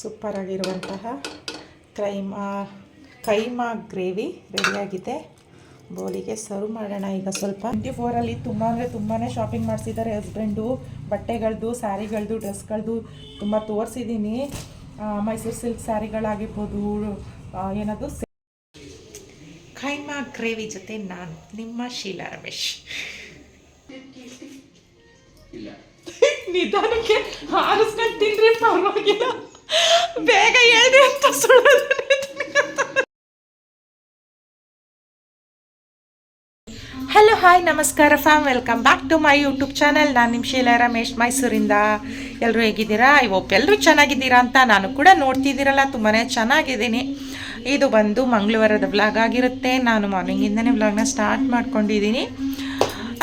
ಸೂಪರಾಗಿರುವಂತಹ ಕ್ರೈಮಾ keema gravy ರೆಡಿಯಾಗಿದೆ. ಬೋಲಿಗೆ serve ಮಾಡೋಣ ಈಗ ಸ್ವಲ್ಪ. ಟ್ವೆಂಟಿ ಫೋರಲ್ಲಿ ತುಂಬ ಅಂದರೆ ತುಂಬಾ ಶಾಪಿಂಗ್ ಮಾಡಿಸಿದ್ದಾರೆ ಹಸ್ಬೆಂಡು ಬಟ್ಟೆಗಳದ್ದು ಸ್ಯಾರಿಗಳದ್ದು ಡ್ರೆಸ್ಗಳದ್ದು ತುಂಬ ತೋರಿಸಿದ್ದೀನಿ ಮೈಸೂರು ಸಿಲ್ಕ್ ಸ್ಯಾರಿಗಳಾಗಿರ್ಬೋದು ಏನದು ಕೈಮ ಕೈಮಾ ಗ್ರೇವಿ ಜೊತೆ ನಾನು ನಿಮ್ಮ ಶೀಲಾ ರಮೇಶ್. ನಿಧಾನಕ್ಕೆ ಹಾರಿಸ್ಕೊಂಡು ತಿನ್ರಿ ಪರವಾಗಿಲ್ಲ. ಬೇಗ ಹೇಳ್ದೆ ಅಂತ ಹಲೋ ಹಾಯ್ ನಮಸ್ಕಾರ fam welcome back to my YouTube channel ನಾನು ನಿಮ್ಮ ಶೀಲಾ ರಮೇಶ್, ಮೈಸೂರಿಂದ. ಎಲ್ಲರೂ ಹೇಗಿದ್ದೀರಾ? ಐ ಹೋಪ್ ಎಲ್ಲರೂ ಚೆನ್ನಾಗಿದ್ದೀರಾ ಅಂತ ನಾನು ಕೂಡ ನೋಡ್ತಿದ್ದೀರಲ್ಲ ತುಂಬಾ ಚೆನ್ನಾಗಿದ್ದೀನಿ. ಇದು ಬಂದು ಮಂಗಳವಾರದ ವ್ಲಾಗ್ ಆಗಿರುತ್ತೆ. ನಾನು ಮಾರ್ನಿಂಗಿಂದನೇ ವ್ಲಾಗ್ನ ಸ್ಟಾರ್ಟ್ ಮಾಡ್ಕೊಂಡಿದ್ದೀನಿ.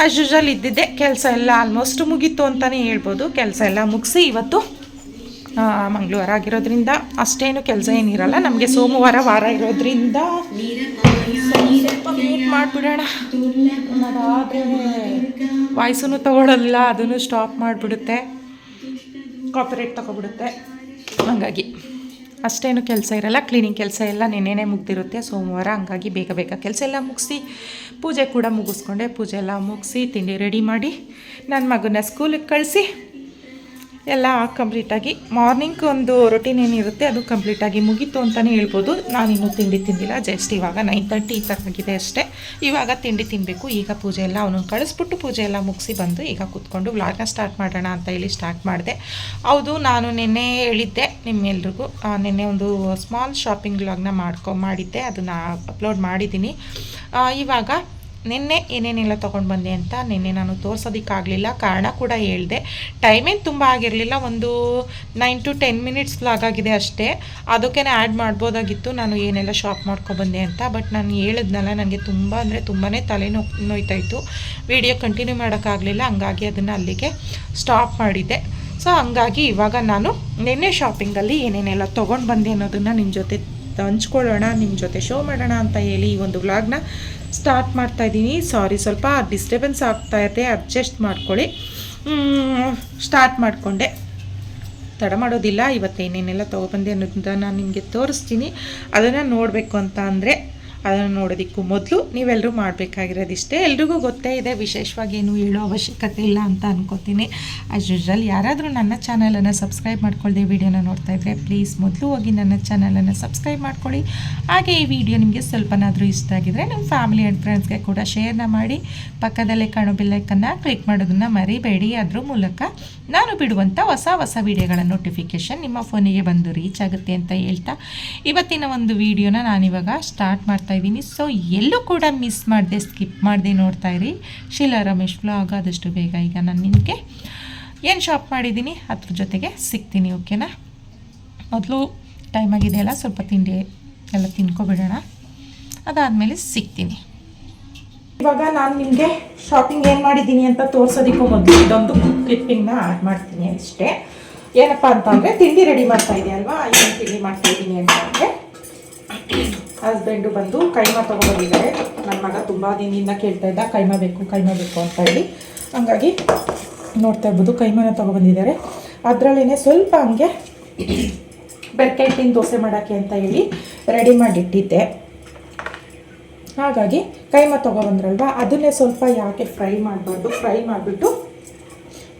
ಆಸ್ ಯೂಶಲ್ ಇದ್ದಿದ್ದೆ, ಕೆಲಸ ಎಲ್ಲ ಆಲ್ಮೋಸ್ಟ್ ಮುಗೀತು ಅಂತಲೇ ಹೇಳ್ಬೋದು. ಕೆಲಸ ಎಲ್ಲ ಮುಗಿಸಿ ಇವತ್ತು ಮಂಗಳವಾರ ಆಗಿರೋದ್ರಿಂದ ಅಷ್ಟೇನು ಕೆಲಸ ಏನಿರಲ್ಲ. ನಮಗೆ ಸೋಮವಾರ ವಾರ ಇರೋದ್ರಿಂದ ಸ್ವಲ್ಪ ಮಾಡಿಬಿಡೋಣ. ವಾಯ್ಸೂ ತಗೊಳ್ಳಲ್ಲ ಅದನ್ನು ಸ್ಟಾಪ್ ಮಾಡಿಬಿಡುತ್ತೆ. ಕಾಪರೇಟ್ ತೊಗೊಬಿಡುತ್ತೆ. ಹಾಗಾಗಿ ಅಷ್ಟೇನು ಕೆಲಸ ಇರಲ್ಲ. ಕ್ಲೀನಿಂಗ್ ಕೆಲಸ ಎಲ್ಲ ನೆನ್ನೆನೇ ಮುಗ್ದಿರುತ್ತೆ. ಸೋಮವಾರ ಹಂಗಾಗಿ ಬೇಗ ಬೇಗ ಕೆಲಸ ಎಲ್ಲ ಮುಗಿಸಿ, ಪೂಜೆ ಕೂಡ ಮುಗಿಸ್ಕೊಂಡೆ. ಪೂಜೆ ಎಲ್ಲ ಮುಗಿಸಿ, ತಿಂಡಿ ರೆಡಿ ಮಾಡಿ ನನ್ನ ಮಗನ ಸ್ಕೂಲಿಗೆ ಕಳಿಸಿ ಎಲ್ಲ ಕಂಪ್ಲೀಟಾಗಿ ಮಾರ್ನಿಂಗ್ ಒಂದು ರೊಟೀನ್ ಏನಿರುತ್ತೆ ಅದು ಕಂಪ್ಲೀಟಾಗಿ ಮುಗೀತು ಅಂತಲೇ ಹೇಳ್ಬೋದು. ನಾನಿನ್ನೂ ತಿಂಡಿ ತಿಂದಿಲ್ಲ. ಜಸ್ಟ್ ಇವಾಗ ನೈನ್ ತರ್ಟಿ ಈ ಥರ ಆಗಿದೆ ಅಷ್ಟೇ. ಇವಾಗ ತಿಂಡಿ ತಿನ್ನಬೇಕು ಈಗ ಪೂಜೆ ಎಲ್ಲ ಅವನನ್ನು ಕಳಿಸ್ಬಿಟ್ಟು ಪೂಜೆ ಎಲ್ಲ ಮುಗಿಸಿ ಬಂದು ಈಗ ಕೂತ್ಕೊಂಡು ವ್ಲಾಗ್ನ ಸ್ಟಾರ್ಟ್ ಮಾಡೋಣ ಅಂತ ಹೇಳಿ ಸ್ಟಾರ್ಟ್ ಮಾಡಿದೆ. ಹೌದು, ನಾನು ನಿನ್ನೆ ಹೇಳಿದ್ದೆ ನಿಮ್ಮೆಲ್ರಿಗೂ ನಿನ್ನೆ ಒಂದು ಸ್ಮಾಲ್ ಶಾಪಿಂಗ್ ವ್ಲಾಗ್ನ ಮಾಡ್ಕೊ ಮಾಡಿದ್ದೆ. ಅದನ್ನು ಅಪ್ಲೋಡ್ ಮಾಡಿದ್ದೀನಿ. ಇವಾಗ ನಿನ್ನೆ ಏನೇನೆಲ್ಲ ತೊಗೊಂಡು ಬಂದೆ ಅಂತ ನಿನ್ನೆ ನಾನು ತೋರ್ಸೋದಕ್ಕಾಗಲಿಲ್ಲ. ಕಾರಣ ಕೂಡ ಹೇಳಿದೆ. ಟೈಮೇನು ತುಂಬ ಆಗಿರಲಿಲ್ಲ. ಒಂದು ನೈನ್ ಟು ಟೆನ್ ಮಿನಿಟ್ಸ್ ಆಗಿದೆ ಅಷ್ಟೇ. ಅದಕ್ಕೆ ಆ್ಯಡ್ ಮಾಡ್ಬೋದಾಗಿತ್ತು. ನಾನು ಏನೆಲ್ಲ ಶಾಪ್ ಮಾಡ್ಕೊಬಂದೆ ಅಂತ. ಬಟ್ ನಾನು ಹೇಳಿದ್ನಲ್ಲ ನನಗೆ ತುಂಬ ಅಂದರೆ ತುಂಬಾ ತಲೆನೋ ನೋಯ್ತಾಯಿತ್ತು ವಿಡಿಯೋ ಕಂಟಿನ್ಯೂ ಮಾಡೋಕ್ಕಾಗಲಿಲ್ಲ. ಹಂಗಾಗಿ ಅದನ್ನು ಅಲ್ಲಿಗೆ ಸ್ಟಾಪ್ ಮಾಡಿದ್ದೆ. ಸೊ ಹಂಗಾಗಿ ಇವಾಗ ನಾನು ನಿನ್ನೆ ಶಾಪಿಂಗಲ್ಲಿ ಏನೇನೆಲ್ಲ ತೊಗೊಂಡು ಬಂದೆ ಅನ್ನೋದನ್ನು ನಿಮ್ಮ ಜೊತೆ ಹಂಚ್ಕೊಳ್ಳೋಣ ನಿಮ್ಮ ಜೊತೆ ಶೋ ಮಾಡೋಣ ಅಂತ ಹೇಳಿ ಈ ಒಂದು ವ್ಲಾಗ್ನ ಸ್ಟಾರ್ಟ್ ಮಾಡ್ತಾ ಇದ್ದೀನಿ. ಸಾರಿ ಸ್ವಲ್ಪ ಡಿಸ್ಟರ್ಬೆನ್ಸ್ ಆಗ್ತಾ ಇದೆ. ಅಡ್ಜಸ್ಟ್ ಮಾಡ್ಕೊಳ್ಳಿ. ಸ್ಟಾರ್ಟ್ ಮಾಡಿಕೊಂಡೆ. ತಡ ಮಾಡೋದಿಲ್ಲ. ಇವತ್ತು ಏನೇನೆಲ್ಲ ತೊಗೊಬಂದೆ ಅನ್ನೋದನ್ನ ನಾನು ನಿಮಗೆ ತೋರಿಸ್ತೀನಿ. ಅದನ್ನು ನೋಡಬೇಕು ಅಂತ ಅಂದರೆ ಅದನ್ನು ನೋಡೋದಕ್ಕೂ ಮೊದಲು ನೀವೆಲ್ಲರೂ ಮಾಡಬೇಕಾಗಿರೋದಿಷ್ಟೇ. ಎಲ್ರಿಗೂ ಗೊತ್ತೇ ಇದೆ, ವಿಶೇಷವಾಗಿ ಏನು ಹೇಳೋ ಅವಶ್ಯಕತೆ ಇಲ್ಲ ಅಂತ ಅನ್ಕೋತೀನಿ. ಆ್ಯಸ್ ಯೂಶ್ವಲ್ ಯಾರಾದರೂ ನನ್ನ ಚಾನಲನ್ನು ಸಬ್ಸ್ಕ್ರೈಬ್ ಮಾಡ್ಕೊಳ್ಳದೆ ವೀಡಿಯೋನ ನೋಡ್ತಾ ಇದ್ದರೆ ಪ್ಲೀಸ್ ಮೊದಲು ಹೋಗಿ ನನ್ನ ಚಾನಲನ್ನು ಸಬ್ಸ್ಕ್ರೈಬ್ ಮಾಡ್ಕೊಳ್ಳಿ. ಹಾಗೆ ಈ ವಿಡಿಯೋ ನಿಮಗೆ ಸ್ವಲ್ಪನಾದರೂ ಇಷ್ಟ ಆಗಿದರೆ ನಿಮ್ಮ ಫ್ಯಾಮಿಲಿ ಆ್ಯಂಡ್ ಫ್ರೆಂಡ್ಸ್ಗೆ ಕೂಡ ಶೇರ್ನ ಮಾಡಿ. ಪಕ್ಕದಲ್ಲೇ ಕಾಣೋ ಬೆಲ್ಲೈಕನ್ನು ಕ್ಲಿಕ್ ಮಾಡೋದನ್ನು ಮರಿಬೇಡಿ. ಅದ್ರ ಮೂಲಕ ನಾನು ಬಿಡುವಂಥ ಹೊಸ ಹೊಸ ವಿಡಿಯೋಗಳ ನೋಟಿಫಿಕೇಷನ್ ನಿಮ್ಮ ಫೋನಿಗೆ ಬಂದು ರೀಚ್ ಆಗುತ್ತೆ ಅಂತ ಹೇಳ್ತಾ. ಇವತ್ತಿನ ಒಂದು ವಿಡಿಯೋನ ನಾನಿವಾಗ ಸ್ಟಾರ್ಟ್ ಮಾಡ್ತಾ ಇದ್ದೀನಿ. ಸೊ ಎಲ್ಲೂ ಕೂಡ ಮಿಸ್ ಮಾಡಿದೆ ಸ್ಕಿಪ್ ಮಾಡಿದೆ ನೋಡ್ತಾ ಇರಿ. ಶೀಲಾ ರಮೇಶ್ ವ್ಲಾಗ್ ಆದಷ್ಟು ಬೇಗ ಈಗ ನಾನು ನಿಮಗೆ ಏನು ಶಾಪ್ ಮಾಡಿದ್ದೀನಿ, ಅದ್ರ ಜೊತೆಗೆ ಸಿಗ್ತೀನಿ ಓಕೆನಾ ಮೊದಲು ಟೈಮ್ ಆಗಿದೆಯಲ್ಲ, ಸ್ವಲ್ಪ ತಿಂಡಿ ಎಲ್ಲ ತಿನ್ಕೊಬಿಡೋಣ. ಅದಾದಮೇಲೆ ಸಿಗ್ತೀನಿ. ಇವಾಗ ನಾನು ನಿಮಗೆ ಶಾಪಿಂಗ್ ಏನು ಮಾಡಿದ್ದೀನಿ ಅಂತ ತೋರಿಸೋದಕ್ಕೂ ಮೊದಲು ಇದೊಂದು ಕ್ಲಿಪ್ಪಿಂಗ್ನ ಆ್ಯಡ್ ಮಾಡ್ತೀನಿ ಅಷ್ಟೇ. ಏನಪ್ಪ ಅಂತಂದರೆ ತಿಂಡಿ ರೆಡಿ ಮಾಡ್ತಾ ಇದೆ ಅಲ್ವಾ? ಏನು ತಿಂಡಿ ಮಾಡ್ತಾ ಇದ್ದೀನಿ ಅಂತ ಅಂದರೆ ಹಸ್ಬೆಂಡು ಬಂದು ಕೈಮಾ ತೊಗೊಂಡಿದ್ದಾರೆ ನನ್ನ ಮಗ ತುಂಬ ದಿನದಿಂದ ಕೇಳ್ತಾ ಇದ್ದ, ಕೈಮಾ ಬೇಕು ಕೈಮಾ ಬೇಕು ಅಂತ ಹೇಳಿ. ಹಂಗಾಗಿ ನೋಡ್ತಾ ಇರ್ಬೋದು, ಕೈಮಾನ ತೊಗೊಬಂದಿದ್ದಾರೆ ಅದರಲ್ಲೇ ಸ್ವಲ್ಪ ಹಂಗೆ ಬೆರಕೆ ಹಿಟ್ಟಿನ ದೋಸೆ ಮಾಡೋಕ್ಕೆ ಅಂತ ಹೇಳಿ ರೆಡಿ ಮಾಡಿಟ್ಟಿದ್ದೆ. ಹಾಗಾಗಿ ಕೈಮ ತೊಗೊಬಂದ್ರಲ್ವ ಅದನ್ನೇ ಸ್ವಲ್ಪ ಯಾಕೆ ಫ್ರೈ ಮಾಡಬಾರ್ದು? ಫ್ರೈ ಮಾಡಿಬಿಟ್ಟು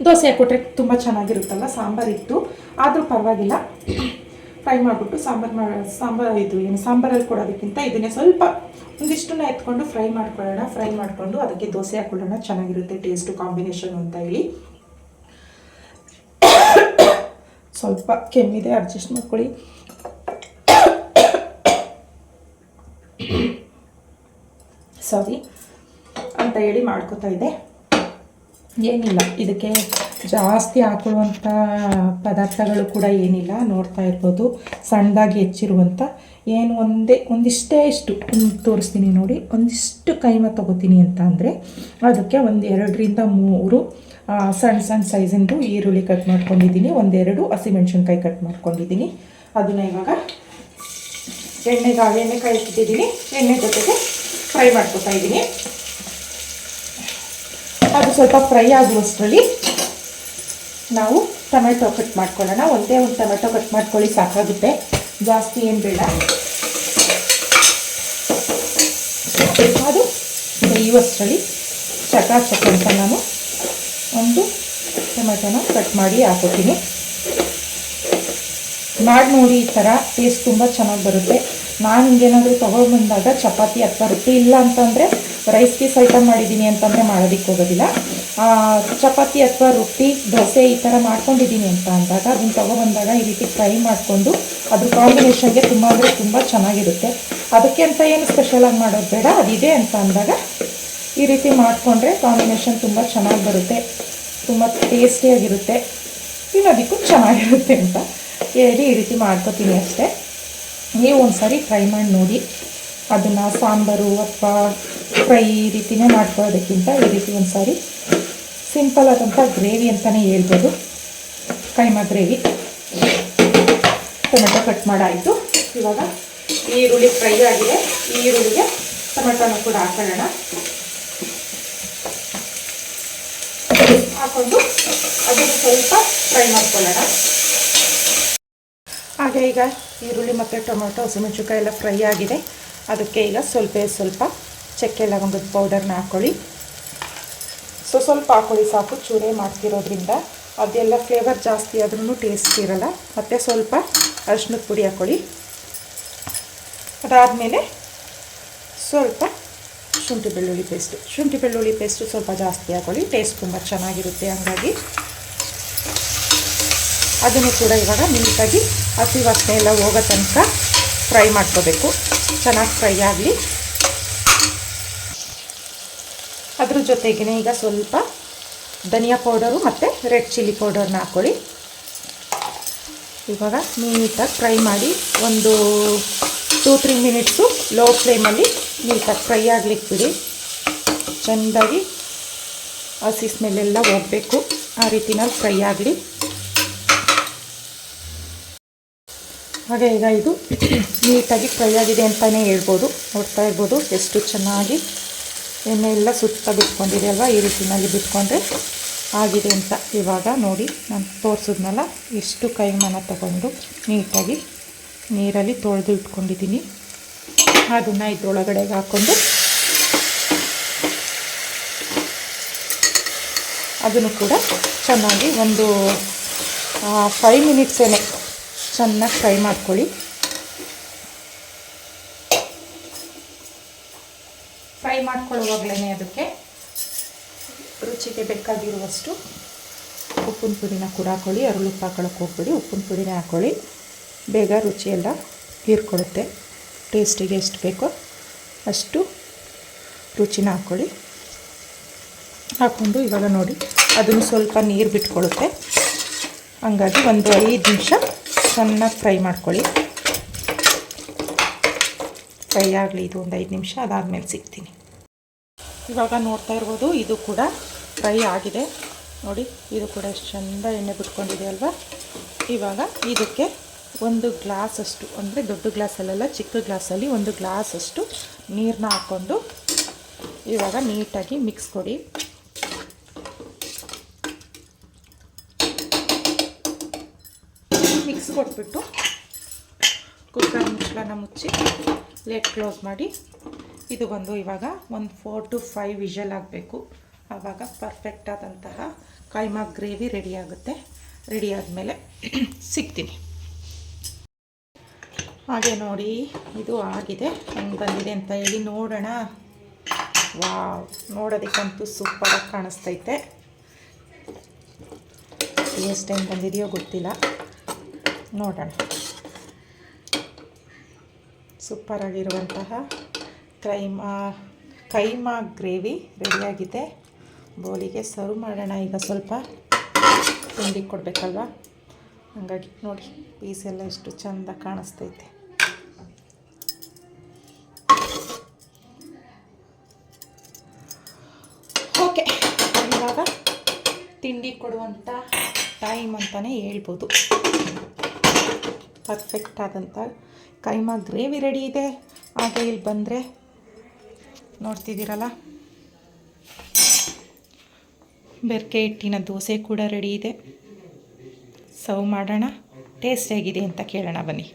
ದೋಸೆ ಹಾಕ್ಕೊಟ್ರೆ ತುಂಬ ಚೆನ್ನಾಗಿರುತ್ತಲ್ಲ ಸಾಂಬಾರಿತ್ತು ಆದರೂ ಪರವಾಗಿಲ್ಲ. ಫ್ರೈ ಮಾಡಿಬಿಟ್ಟು ಸಾಂಬಾರು ಮಾಡಿ ಸಾಂಬಾರು ಇದು ಏನು, ಸಾಂಬಾರಲ್ಲಿ ಕೊಡೋದಕ್ಕಿಂತ ಇದನ್ನೇ ಸ್ವಲ್ಪ ಒಂದಿಷ್ಟನ್ನ ಎತ್ಕೊಂಡು ಫ್ರೈ ಮಾಡ್ಕೊಳ್ಳೋಣ, ಫ್ರೈ ಮಾಡಿಕೊಂಡು ಅದಕ್ಕೆ ದೋಸೆ ಹಾಕ್ಕೊಳ್ಳೋಣ ಚೆನ್ನಾಗಿರುತ್ತೆ ಟೇಸ್ಟು ಕಾಂಬಿನೇಷನ್ ಅಂತ ಹೇಳಿ. ಸ್ವಲ್ಪ ಕೆಮ್ಮಿದೆ ಅಡ್ಜಸ್ಟ್ ಮಾಡ್ಕೊಳ್ಳಿ. ಸಾರಿ ಅಂತ ಹೇಳಿ ಮಾಡ್ಕೋತಾ ಇದ್ದೆ. ಏನಿಲ್ಲ, ಇದಕ್ಕೆ ಜಾಸ್ತಿ ಹಾಕೊಳ್ಳುವಂಥ ಪದಾರ್ಥಗಳು ಕೂಡ ಏನಿಲ್ಲ, ನೋಡ್ತಾ ಇರ್ಬೋದು. ಸಣ್ಣದಾಗಿ ಹೆಚ್ಚಿರುವಂಥ ಏನು ಒಂದೇ, ಒಂದಿಷ್ಟೇ ಇಷ್ಟು ತೋರಿಸ್ತೀನಿ ನೋಡಿ, ಒಂದಿಷ್ಟು ಕೈಮ ತೊಗೋತೀನಿ ಅಂತ ಅಂದರೆ, ಅದಕ್ಕೆ ಒಂದು ಎರಡರಿಂದ ಮೂರು ಸಣ್ಣ ಸಣ್ಣ ಸೈಜಿಂದು ಈರುಳ್ಳಿ ಕಟ್ ಮಾಡ್ಕೊಂಡಿದ್ದೀನಿ. ಒಂದೆರಡು ಹಸಿಮೆಣ್ಸಿನ್ಕಾಯಿ ಕಟ್ ಮಾಡ್ಕೊಂಡಿದ್ದೀನಿ. ಅದನ್ನು ಇವಾಗ ಎಣ್ಣೆಗೆ ಎಣ್ಣೆ ಕಾಯಿ ಇಟ್ಟಿದ್ದೀನಿ ಎಣ್ಣೆ ಜೊತೆಗೆ ಫ್ರೈ ಮಾಡ್ಕೊತಾ ಇದ್ದೀನಿ. ಅದು ಸ್ವಲ್ಪ ಫ್ರೈ ಆಗುವಷ್ಟರಲ್ಲಿ ನಾವು ಟೊಮೆಟೊ ಕಟ್ ಮಾಡ್ಕೊಳ್ಳೋಣ. ಒಂದೇ ಒಂದು ಟೊಮೆಟೊ ಕಟ್ ಮಾಡ್ಕೊಳ್ಳಿ, ಸಾಕಾಗುತ್ತೆ. ಜಾಸ್ತಿ ಏನು ಬೇಡ. ಅದು ಬೇಯುವಷ್ಟರಲ್ಲಿ ಚಕ ಚಕ ಅಂತ ನಾನು ಒಂದು ಟೊಮೆಟೊನ ಕಟ್ ಮಾಡಿ ಹಾಕೋತೀನಿ. ಮಾಡಿ ನೋಡಿ ಈ ಥರ ಟೇಸ್ಟ್ ತುಂಬ ಚೆನ್ನಾಗಿ ಬರುತ್ತೆ. ನಾನು ಹಿಂಗೇನಾದರೂ ತೊಗೊಂಡ್ಬಂದಾಗ ಚಪಾತಿ ಅಥವಾ ರೊಟ್ಟಿ ಇಲ್ಲ ಅಂತಂದರೆ ರೈಸ್ ಪೀಸ್ ಐಟಮ್ ಮಾಡಿದ್ದೀನಿ ಅಂತಂದರೆ ಮಾಡೋದಕ್ಕೆ ಹೋಗೋದಿಲ್ಲ. ಚಪಾತಿ ಅಥವಾ ರೊಟ್ಟಿ, ದೋಸೆ ಈ ಥರ ಮಾಡ್ಕೊಂಡಿದ್ದೀನಿ ಅಂತ ಅಂದಾಗ ಅದನ್ನು ತೊಗೊಬಂದಾಗ ಈ ರೀತಿ ಫ್ರೈ ಮಾಡಿಕೊಂಡು ಅದ್ರ ಕಾಂಬಿನೇಷನ್ಗೆ ತುಂಬ ಅಂದರೆ ತುಂಬ ಚೆನ್ನಾಗಿರುತ್ತೆ. ಅದಕ್ಕೆ ಅಂತ ಏನು ಸ್ಪೆಷಲಾಗಿ ಮಾಡೋದು ಬೇಡ, ಅದಿದೆ ಅಂತ ಅಂದಾಗ ಈ ರೀತಿ ಮಾಡಿಕೊಂಡ್ರೆ ಕಾಂಬಿನೇಷನ್ ತುಂಬ ಚೆನ್ನಾಗಿ ಬರುತ್ತೆ. ತುಂಬ ಟೇಸ್ಟಿಯಾಗಿರುತ್ತೆ ತಿನ್ನೋದಕ್ಕೂ ಚೆನ್ನಾಗಿರುತ್ತೆ ಅಂತ ಹೇಳಿ ಈ ರೀತಿ ಮಾಡ್ಕೋತೀನಿ ಅಷ್ಟೇ. ನೀವು ಒಂದ್ಸರಿ ಟ್ರೈ ಮಾಡಿ ನೋಡಿ. ಅದನ್ನು ಸಾಂಬಾರು ಅಥವಾ ಫ್ರೈ ಈ ರೀತಿನೇ ಮಾಡ್ಕೊಳ್ಳೋದಕ್ಕಿಂತ ಈ ರೀತಿ ಒಂದ್ಸರಿ ಸಿಂಪಲ್ ಆದಂಥ ಗ್ರೇವಿ ಅಂತಲೇ ಹೇಳ್ಬೋದು. ಕೈಮಾ ಗ್ರೇವಿ ಟೊಮೆಟೊ ಕಟ್ ಮಾಡಾಯಿತು. ಇವಾಗ ಈರುಳ್ಳಿ ಫ್ರೈ ಆಗಿದೆ. ಈರುಳ್ಳಿಗೆ ಟೊಮೆಟೊನ ಕೂಡ ಹಾಕೊಳ್ಳೋಣ. ಹಾಕೊಂಡು ಅದನ್ನು ಸ್ವಲ್ಪ ಫ್ರೈ ಮಾಡ್ಕೊಳ್ಳೋಣ. ಹಾಗೆ ಈಗ ಈರುಳ್ಳಿ ಮತ್ತು ಟೊಮೆಟೊ, ಹಸಿಮೆಣಸಿನ್ಕಾಯಿ ಎಲ್ಲ ಫ್ರೈ ಆಗಿದೆ. ಅದಕ್ಕೆ ಈಗ ಸ್ವಲ್ಪ ಸ್ವಲ್ಪ ಚಕ್ಕೆ ಲವಂಗದ ಪೌಡರ್ನ ಹಾಕ್ಕೊಳ್ಳಿ ಸೊ ಸ್ವಲ್ಪ ಹಾಕ್ಕೊಳ್ಳಿ ಸಾಕು. ಚೂರೆ ಮಾಡ್ತಿರೋದ್ರಿಂದ ಅದೆಲ್ಲ ಫ್ಲೇವರ್ ಜಾಸ್ತಿ ಆದ್ರೂ ಟೇಸ್ಟ್ ಇರಲ್ಲ. ಮತ್ತು ಸ್ವಲ್ಪ ಅರಿಶಿನದ ಪುಡಿ ಹಾಕ್ಕೊಳ್ಳಿ ಅದಾದಮೇಲೆ ಸ್ವಲ್ಪ ಶುಂಠಿ ಬೆಳ್ಳುಳ್ಳಿ ಪೇಸ್ಟು ಶುಂಠಿ ಬೆಳ್ಳುಳ್ಳಿ ಪೇಸ್ಟು ಸ್ವಲ್ಪ ಜಾಸ್ತಿ ಹಾಕ್ಕೊಳ್ಳಿ ಟೇಸ್ಟ್ ತುಂಬ ಚೆನ್ನಾಗಿರುತ್ತೆ ಹಂಗಾಗಿ. ಅದನ್ನು ಕೂಡ ಇವಾಗ ನೀಟಾಗಿ ಹಸಿ ವಾಸನೆ ಎಲ್ಲ ಹೋಗೋ ತನಕ ಫ್ರೈ ಮಾಡ್ಕೋಬೇಕು. ಚೆನ್ನಾಗಿ ಫ್ರೈ ಆಗಲಿ. ಅದ್ರ ಜೊತೆಗೇ ಈಗ ಸ್ವಲ್ಪ ಧನಿಯಾ ಪೌಡರು ಮತ್ತು ರೆಡ್ ಚಿಲ್ಲಿ ಪೌಡರ್ನ ಹಾಕ್ಕೊಳ್ಳಿ ಇವಾಗ ನೀಟಾಗಿ ಫ್ರೈ ಮಾಡಿ ಒಂದು ಟೂ, ತ್ರೀ ಮಿನಿಟ್ಸು ಲೋ ಫ್ಲೇಮಲ್ಲಿ ನೀಟಾಗಿ ಫ್ರೈ ಆಗ್ಲಿಕ್ಕೆ ಬಿಡಿ. ಚೆಂದಾಗಿ ಹಸಿ ಸ್ಮೆಲ್ಲೆಲ್ಲ ಹೋಗಬೇಕು. ಆ ರೀತಿನಲ್ಲಿ ಫ್ರೈ ಆಗಲಿ. ಹಾಗೆ ಈಗ ಇದು ನೀಟಾಗಿ ಫ್ರೈ ಆಗಿದೆ ಅಂತಲೇ ಹೇಳ್ಬೋದು. ನೋಡ್ತಾ ಇರ್ಬೋದು ಎಷ್ಟು ಚೆನ್ನಾಗಿ ಎಣ್ಣೆ ಎಲ್ಲ ಸುತ್ತ ಬಿಟ್ಕೊಂಡಿದೆ ಅಲ್ವಾ? ಈ ರೀತಿನಲ್ಲಿ ಬಿಟ್ಕೊಂಡ್ರೆ ಆಗಿದೆ ಅಂತ ಇವಾಗ ನೋಡಿ. ನಾನು ತೋರಿಸಿದ್ನಲ್ಲ ಎಷ್ಟು ಕೈಮನ ತಗೊಂಡು ನೀಟಾಗಿ ನೀರಲ್ಲಿ ತೊಳೆದು ಇಟ್ಕೊಂಡಿದ್ದೀನಿ. ಅದನ್ನು ಇದ್ರೊಳಗಡೆಗೆ ಹಾಕ್ಕೊಂಡು ಅದನ್ನು ಕೂಡ ಚೆನ್ನಾಗಿ ಒಂದು ಫೈವ್ ಮಿನಿಟ್ಸೇನೆ ಚೆನ್ನಾಗಿ ಫ್ರೈ ಮಾಡ್ಕೊಳ್ಳಿ. ಫ್ರೈ ಮಾಡ್ಕೊಳ್ಳುವಾಗಲೇ ಅದಕ್ಕೆ ರುಚಿಗೆ ಬೇಕಾಗಿರುವಷ್ಟು ಉಪ್ಪಿನ ಪುಡಿನ ಕೂಡ ಹಾಕ್ಕೊಳ್ಳಿ ಅರಳು ಉಪ್ಪು ಹಾಕೊಳ್ಳೋಕೆ ಹೋಗ್ಬಿಡಿ, ಉಪ್ಪಿನ ಪುಡಿನೇ ಹಾಕ್ಕೊಳ್ಳಿ ಬೇಗ ರುಚಿಯೆಲ್ಲ ಹೀರ್ಕೊಳ್ಳುತ್ತೆ. ಟೇಸ್ಟಿಗೆ ಎಷ್ಟು ಬೇಕೋ ಅಷ್ಟು ರುಚಿನ ಹಾಕ್ಕೊಳ್ಳಿ ಹಾಕ್ಕೊಂಡು ಇವಾಗ ನೋಡಿ, ಅದನ್ನು ಸ್ವಲ್ಪ ನೀರು ಬಿಟ್ಕೊಳ್ಳುತ್ತೆ. ಹಂಗಾಗಿ ಒಂದು ಐದು ನಿಮಿಷ ಚೆನ್ನಾಗಿ ಫ್ರೈ ಮಾಡ್ಕೊಳ್ಳಿ. ಫ್ರೈ ಆಗಲಿ, ಇದು ಒಂದು ಐದು ನಿಮಿಷ, ಅದಾದಮೇಲೆ ಸಿಗ್ತೀನಿ. ಇವಾಗ ನೋಡ್ತಾ ಇರ್ಬೋದು, ಇದು ಕೂಡ ಫ್ರೈ ಆಗಿದೆ. ನೋಡಿ, ಇದು ಕೂಡ ಎಷ್ಟು ಚೆಂದ ಎಣ್ಣೆ ಬಿಟ್ಕೊಂಡಿದೆ ಅಲ್ವಾ? ಇವಾಗ ಇದಕ್ಕೆ ಒಂದು ಗ್ಲಾಸಷ್ಟು ಅಂದರೆ ದೊಡ್ಡ ಗ್ಲಾಸಲ್ಲೆಲ್ಲ, ಚಿಕ್ಕ ಗ್ಲಾಸಲ್ಲಿ ಒಂದು ಗ್ಲಾಸಷ್ಟು ನೀರನ್ನ ಹಾಕ್ಕೊಂಡು ಇವಾಗ ನೀಟಾಗಿ ಮಿಕ್ಸ್ ಕೊಡಿ. ಕೊಟ್ಬಿಟ್ಟು ಕುಕ್ಕರ್ ಮುಚ್ಚಳನ ಮುಚ್ಚಿ ಲೇಟ್ ಕ್ಲೋಸ್ ಮಾಡಿ. ಇದು ಬಂದು ಇವಾಗ ಒಂದು ಫೋರ್ ಟು ಫೈವ್ ವಿಷಲ್ ಆಗಬೇಕು. ಆವಾಗ ಪರ್ಫೆಕ್ಟ್ ಆದಂತಹ ಕೈಮಾ ಗ್ರೇವಿ ರೆಡಿ ಆಗುತ್ತೆ. ರೆಡಿ ಆದಮೇಲೆ ಸಿಗ್ತೀನಿ. ಹಾಗೆ ನೋಡಿ, ಇದು ಆಗಿದೆ. ಹೆಂಗೆ ಬಂದಿದೆ ಅಂತ ಹೇಳಿ ನೋಡೋಣ. ವಾ ನೋಡೋದಕ್ಕಂತೂ ಸೂಪರಾಗಿ ಕಾಣಿಸ್ತೈತೆ. ಎಷ್ಟು ಟೈಮ್ ಬಂದಿದೆಯೋ ಗೊತ್ತಿಲ್ಲ. ನೋಡೋಣ. ಸೂಪರಾಗಿರುವಂತಹ ಕೈಮಾ ಕೈಮಾ ಗ್ರೇವಿ ರೆಡಿಯಾಗಿದೆ. ಬೋಲಿಗೆ ಸರ್ವ್ ಮಾಡೋಣ ಈಗ ಸ್ವಲ್ಪ. ತಿಂಡಿ ಕೊಡಬೇಕಲ್ವ? ಹಾಗಾಗಿ ನೋಡಿ, ಪೀಸ್ ಎಲ್ಲ ಎಷ್ಟು ಚೆಂದ ಕಾಣಿಸ್ತೈತೆ. ಓಕೆ, ಇವಾಗ ತಿಂಡಿ ಕೊಡುವಂಥ ಟೈಮ್ ಅಂತಲೇ ಹೇಳ್ಬೋದು. ಪರ್ಫೆಕ್ಟ್ ಆದಂಥ ಕೈಮಾ ಗ್ರೇವಿ ರೆಡಿ ಇದೆ. ಹಾಗೆ ಇಲ್ಲಿ ಬಂದರೆ ನೋಡ್ತಿದ್ದೀರಲ್ಲ? ಬೆರ್ಕೆ ಹಿಟ್ಟಿನ ದೋಸೆ ಕೂಡ ರೆಡಿ ಇದೆ. ಸರ್ವ್ ಮಾಡೋಣ. ಟೇಸ್ಟ್ ಹೇಗಿದೆ ಅಂತ ಕೇಳೋಣ ಬನ್ನಿ.